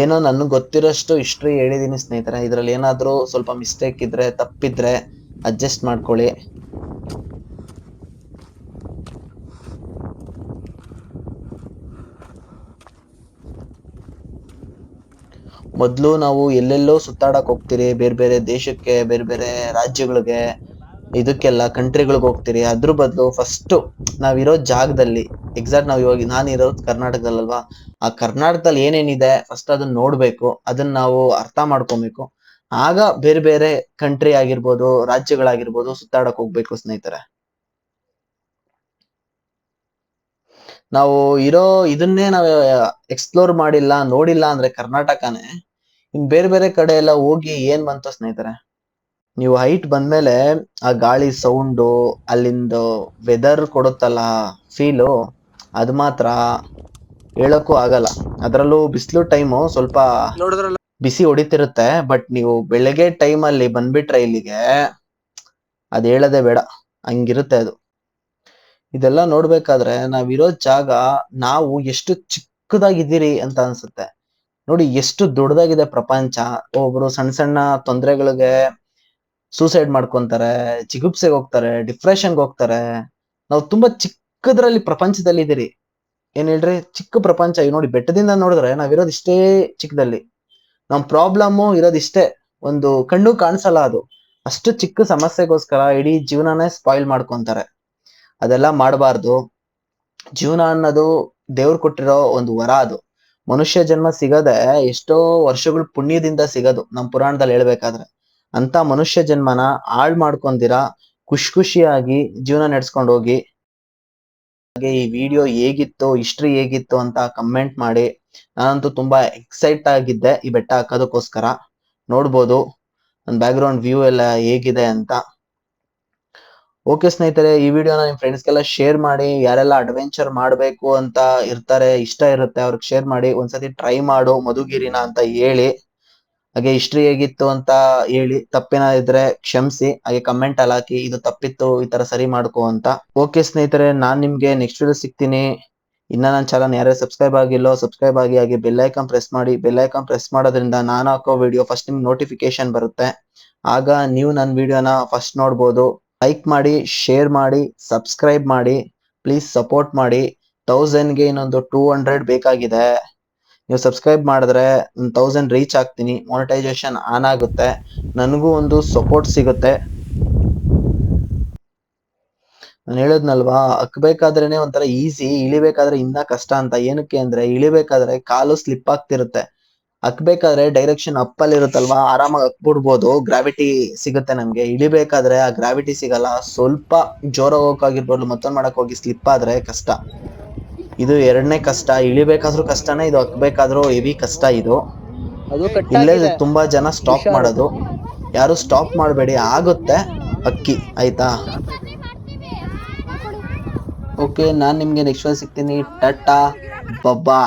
ಏನೋ ನನಗೆ ಗೊತ್ತಿರೋಷ್ಟು ಹಿಸ್ಟ್ರಿ ಹೇಳಿದ್ದೀನಿ ಸ್ನೇಹಿತರೆ. ಇದರಲ್ಲಿ ಏನಾದರೂ ಸ್ವಲ್ಪ ಮಿಸ್ಟೇಕ್ ಇದ್ರೆ, ತಪ್ಪಿದ್ರೆ ಅಡ್ಜಸ್ಟ್ ಮಾಡ್ಕೊಳ್ಳಿ. ಮೊದ್ಲು ನಾವು ಎಲ್ಲೆಲ್ಲೋ ಸುತ್ತಾಡಕ್ ಹೋಗ್ತೀರಿ, ಬೇರೆ ಬೇರೆ ದೇಶಕ್ಕೆ, ಬೇರೆ ಬೇರೆ ರಾಜ್ಯಗಳಿಗೆ, ಇದಕ್ಕೆಲ್ಲ ಕಂಟ್ರಿಗಳಿಗೆ ಹೋಗ್ತೀರಿ. ಅದ್ರ ಬದಲು ಫಸ್ಟ್ ನಾವಿರೋ ಜಾಗದಲ್ಲಿ ಎಕ್ಸಾಕ್ಟ್ ನಾವ್ ಇವಾಗ ನಾನು ಇರೋದು ಕರ್ನಾಟಕದಲ್ಲಲ್ವಾ, ಆ ಕರ್ನಾಟಕದಲ್ಲಿ ಏನೇನಿದೆ ಫಸ್ಟ್ ಅದನ್ನ ನೋಡ್ಬೇಕು ಅದನ್ನ ನಾವು ಅರ್ಥ ಮಾಡ್ಕೊಬೇಕು. ಆಗ ಬೇರೆ ಬೇರೆ ಕಂಟ್ರಿ ಆಗಿರ್ಬೋದು, ರಾಜ್ಯಗಳಾಗಿರ್ಬೋದು ಸುತ್ತಾಡಕ್ ಹೋಗ್ಬೇಕು ಸ್ನೇಹಿತರೆ. ನಾವು ಇರೋ ಇದನ್ನೇ ನಾವು ಎಕ್ಸ್ಪ್ಲೋರ್ ಮಾಡಿಲ್ಲ ನೋಡಿಲ್ಲ ಅಂದ್ರೆ ಕರ್ನಾಟಕನೇ ಇನ್ ಬೇರೆ ಬೇರೆ ಕಡೆ ಎಲ್ಲ ಹೋಗಿ ಏನ್ ಬಂತ ಸ್ನೇಹಿತರೆ? ನೀವು ಹೈಟ್ ಬಂದ್ಮೇಲೆ ಆ ಗಾಳಿ ಸೌಂಡು ಅಲ್ಲಿಂದ ವೆದರ್ ಕೊಡುತ್ತಲ್ಲ ಫೀಲು ಅದು ಮಾತ್ರ ಹೇಳಕ್ಕೂ ಆಗಲ್ಲ. ಅದರಲ್ಲೂ ಬಿಸಿಲು ಟೈಮು ಸ್ವಲ್ಪ ಬಿಸಿ ಹೊಡಿತಿರುತ್ತೆ ಬಟ್ ನೀವು ಬೆಳಗ್ಗೆ ಟೈಮ್ ಅಲ್ಲಿ ಬಂದ್ಬಿಟ್ರೆ ಇಲ್ಲಿಗೆ ಅದ್ ಹೇಳೋದೇ ಬೇಡ. ಹಂಗಿರುತ್ತೆ ಅದು. ಇದೆಲ್ಲ ನೋಡ್ಬೇಕಾದ್ರೆ ನಾವಿರೋ ಜಾಗ ನಾವು ಎಷ್ಟು ಚಿಕ್ಕದಾಗಿದ್ದೀರಿ ಅಂತ ಅನ್ಸುತ್ತೆ. ನೋಡಿ, ಎಷ್ಟು ದೊಡ್ಡದಾಗಿದೆ ಪ್ರಪಂಚ. ಒಬ್ರು ಸಣ್ಣ ಸಣ್ಣ ತೊಂದರೆಗಳಿಗೆ ಸೂಸೈಡ್ ಮಾಡ್ಕೊಂತಾರೆ ಚಿಗುಪ್ಸೆಗೆ ಹೋಗ್ತಾರೆ ಡಿಪ್ರೆಷನ್ಗೆ ಹೋಗ್ತಾರೆ. ನಾವು ತುಂಬಾ ಚಿಕ್ಕದ್ರಲ್ಲಿ ಪ್ರಪಂಚದಲ್ಲಿ ಇದೀರಿ ಏನ್ ಹೇಳ್ರಿ? ಚಿಕ್ಕ ಪ್ರಪಂಚ. ನೋಡಿ, ಬೆಟ್ಟದಿಂದ ನೋಡಿದ್ರೆ ನಾವಿರೋದು ಇಷ್ಟೇ ಚಿಕ್ಕದಲ್ಲಿ. ನಮ್ ಪ್ರಾಬ್ಲಮ್ ಇರೋದು ಇಷ್ಟೇ. ಒಂದು ಕಣ್ಣು ಕಾಣಿಸಲ್ಲ ಅದು. ಅಷ್ಟು ಚಿಕ್ಕ ಸಮಸ್ಯೆಗೋಸ್ಕರ ಇಡೀ ಜೀವನನೇ ಸ್ಪಾಯಿಲ್ ಮಾಡ್ಕೊಂತಾರೆ. ಅದೆಲ್ಲ ಮಾಡಬಾರ್ದು. ಜೀವನ ಅನ್ನೋದು ದೇವ್ರು ಕೊಟ್ಟಿರೋ ಒಂದು ವರ ಅದು. ಮನುಷ್ಯ ಜನ್ಮ ಸಿಗದೆ ಎಷ್ಟೋ ವರ್ಷಗಳು ಪುಣ್ಯದಿಂದ ಸಿಗೋದು ನಮ್ ಪುರಾಣದಲ್ಲಿ ಹೇಳ್ಬೇಕಾದ್ರೆ. ಅಂತ ಮನುಷ್ಯ ಜನ್ಮನ ಹಾಳ್ ಮಾಡ್ಕೊಂಡಿರ ಖುಷಿ ಖುಷಿಯಾಗಿ ಜೀವನ ನಡ್ಸ್ಕೊಂಡು ಹೋಗಿ. ಹಾಗೆ ಈ ವಿಡಿಯೋ ಹೇಗಿತ್ತು, ಹಿಸ್ಟ್ರಿ ಹೇಗಿತ್ತು ಅಂತ ಕಮೆಂಟ್ ಮಾಡಿ. ನಾನಂತೂ ತುಂಬಾ ಎಕ್ಸೈಟ್ ಆಗಿದ್ದೆ ಈ ಬೆಟ್ಟ ಹಾಕೋದಕ್ಕೋಸ್ಕರ. ನೋಡ್ಬೋದು, ನನ್ನ ಬ್ಯಾಕ್ ಗ್ರೌಂಡ್ ವ್ಯೂ ಎಲ್ಲ ಹೇಗಿದೆ ಅಂತ. ಓಕೆ ಸ್ನೇಹಿತರೆ, ಈ ವಿಡಿಯೋನ ನಿಮ್ ಫ್ರೆಂಡ್ಸ್ಗೆಲ್ಲ ಶೇರ್ ಮಾಡಿ, ಯಾರೆಲ್ಲ ಅಡ್ವೆಂಚರ್ ಮಾಡ್ಬೇಕು ಅಂತ ಇರ್ತಾರೆ, ಇಷ್ಟ ಇರುತ್ತೆ ಅವ್ರಿಗೆ ಶೇರ್ ಮಾಡಿ, ಒಂದ್ಸತಿ ಟ್ರೈ ಮಾಡು, ಮಧುಗಿರಿನ ಅಂತ ಹೇಳಿ. ಹಾಗೆ ಹಿಸ್ಟ್ರಿ ಹೇಗಿತ್ತು ಅಂತ ಹೇಳಿ, ತಪ್ಪಿನ ಇದ್ರೆ ಕ್ಷಮಿಸಿ, ಹಾಗೆ ಕಮೆಂಟ್ ಅಲ್ಲಿ ಹಾಕಿ, ಇದು ತಪ್ಪಿತ್ತು, ಈ ತರ ಸರಿ ಮಾಡ್ಕೋ ಅಂತ. ಓಕೆ ಸ್ನೇಹಿತರೆ, ನಾನ್ ನಿಮ್ಗೆ ನೆಕ್ಸ್ಟ್ ವಿಡಿಯೋ ಸಿಗ್ತೀನಿ. ಇನ್ನ ನನ್ನ ಚಾನಲ್ ಯಾರೇ ಸಬ್ಸ್ಕ್ರೈಬ್ ಆಗಿಲ್ಲೋ ಸಬ್ಸ್ಕ್ರೈಬ್ ಆಗಿ, ಹಾಗೆ ಬೆಲ್ ಐಕಾನ್ ಪ್ರೆಸ್ ಮಾಡಿ ಬೆಲ್ ಐಕಾನ್ ಪ್ರೆಸ್ ಮಾಡೋದ್ರಿಂದ ನಾನು ಹಾಕೋ ವಿಡಿಯೋ ಫಸ್ಟ್ ನಿಮ್ಗೆ ನೋಟಿಫಿಕೇಶನ್ ಬರುತ್ತೆ. ಆಗ ನೀವು ನನ್ನ ವಿಡಿಯೋನ ಫಸ್ಟ್ ನೋಡ್ಬೋದು. ಲೈಕ್ ಮಾಡಿ ಶೇರ್ ಮಾಡಿ ಸಬ್ಸ್ಕ್ರೈಬ್ ಮಾಡಿ ಪ್ಲೀಸ್ ಸಪೋರ್ಟ್ ಮಾಡಿ. ತೌಸಂಡ್ಗೆ ಇನ್ನೊಂದು ಟೂ ಹಂಡ್ರೆಡ್ ಬೇಕಾಗಿದೆ. ನೀವು ಸಬ್ಸ್ಕ್ರೈಬ್ ಮಾಡಿದ್ರೆ ತೌಸಂಡ್ ರೀಚ್ ಆಗ್ತೀನಿ. ಮೋನಿಟೈಸೇಷನ್ ಆನ್ ಆಗುತ್ತೆ. ನನಗೂ ಒಂದು ಸಪೋರ್ಟ್ ಸಿಗುತ್ತೆ. ನಾನು ಹೇಳೋದ್ನಲ್ವಾ? ಹಕ್ಬೇಕಾದ್ರೇನೆ ಒಂಥರ ಈಸಿ ಇಳಿಬೇಕಾದ್ರೆ ಇನ್ನ ಕಷ್ಟ ಅಂತ. ಏನಕ್ಕೆ ಅಂದ್ರೆ, ಇಳಿಬೇಕಾದ್ರೆ ಕಾಲು ಸ್ಲಿಪ್ ಆಗ್ತಿರುತ್ತೆ. ಹಕ್ಬೇಕಾದ್ರೆ ಡೈರೆಕ್ಷನ್ ಅಪ್ ಅಲ್ಲಿ ಇರುತ್ತಲ್ವಾ? ಆರಾಮಾಗಿ ಹಕ್ಬಿಡ್ಬೋದು. ಗ್ರಾವಿಟಿ ಸಿಗುತ್ತೆ ನಮ್ಗೆ. ಇಳಿಬೇಕಾದ್ರೆ ಆ ಗ್ರಾವಿಟಿ ಸಿಗಲ್ಲ. ಸ್ವಲ್ಪ ಜೋರ ಹೋಗಕ್ಕಾಗಿರ್ಬೋದು ಮತ್ತೊಂದು ಮಾಡಕ್ ಹೋಗಿ ಸ್ಲಿಪ್ ಆದ್ರೆ ಕಷ್ಟ. ಇದು ಎರಡನೇ ಕಷ್ಟ. ಇಳಿಬೇಕಾದ್ರೂ ಕಷ್ಟನೇ. ಇದು ಹಕ್ಬೇಕಾದ್ರೂ ಹೆವಿ ಕಷ್ಟ ಇದು. ಇಲ್ಲೇ ತುಂಬಾ ಜನ ಸ್ಟಾಪ್ ಮಾಡೋದು. ಯಾರು ಸ್ಟಾಪ್ ಮಾಡಬೇಡಿ. ಆಗುತ್ತೆ. ಅಕ್ಕಿ. ಆಯ್ತಾ? ಓಕೆ ನಾನು ನಿಮಗೆ ನೆಕ್ಸ್ಟ್ ಸಿಗ್ತೀನಿ. ಟಾಟಾ ಬಬ್ಬಾ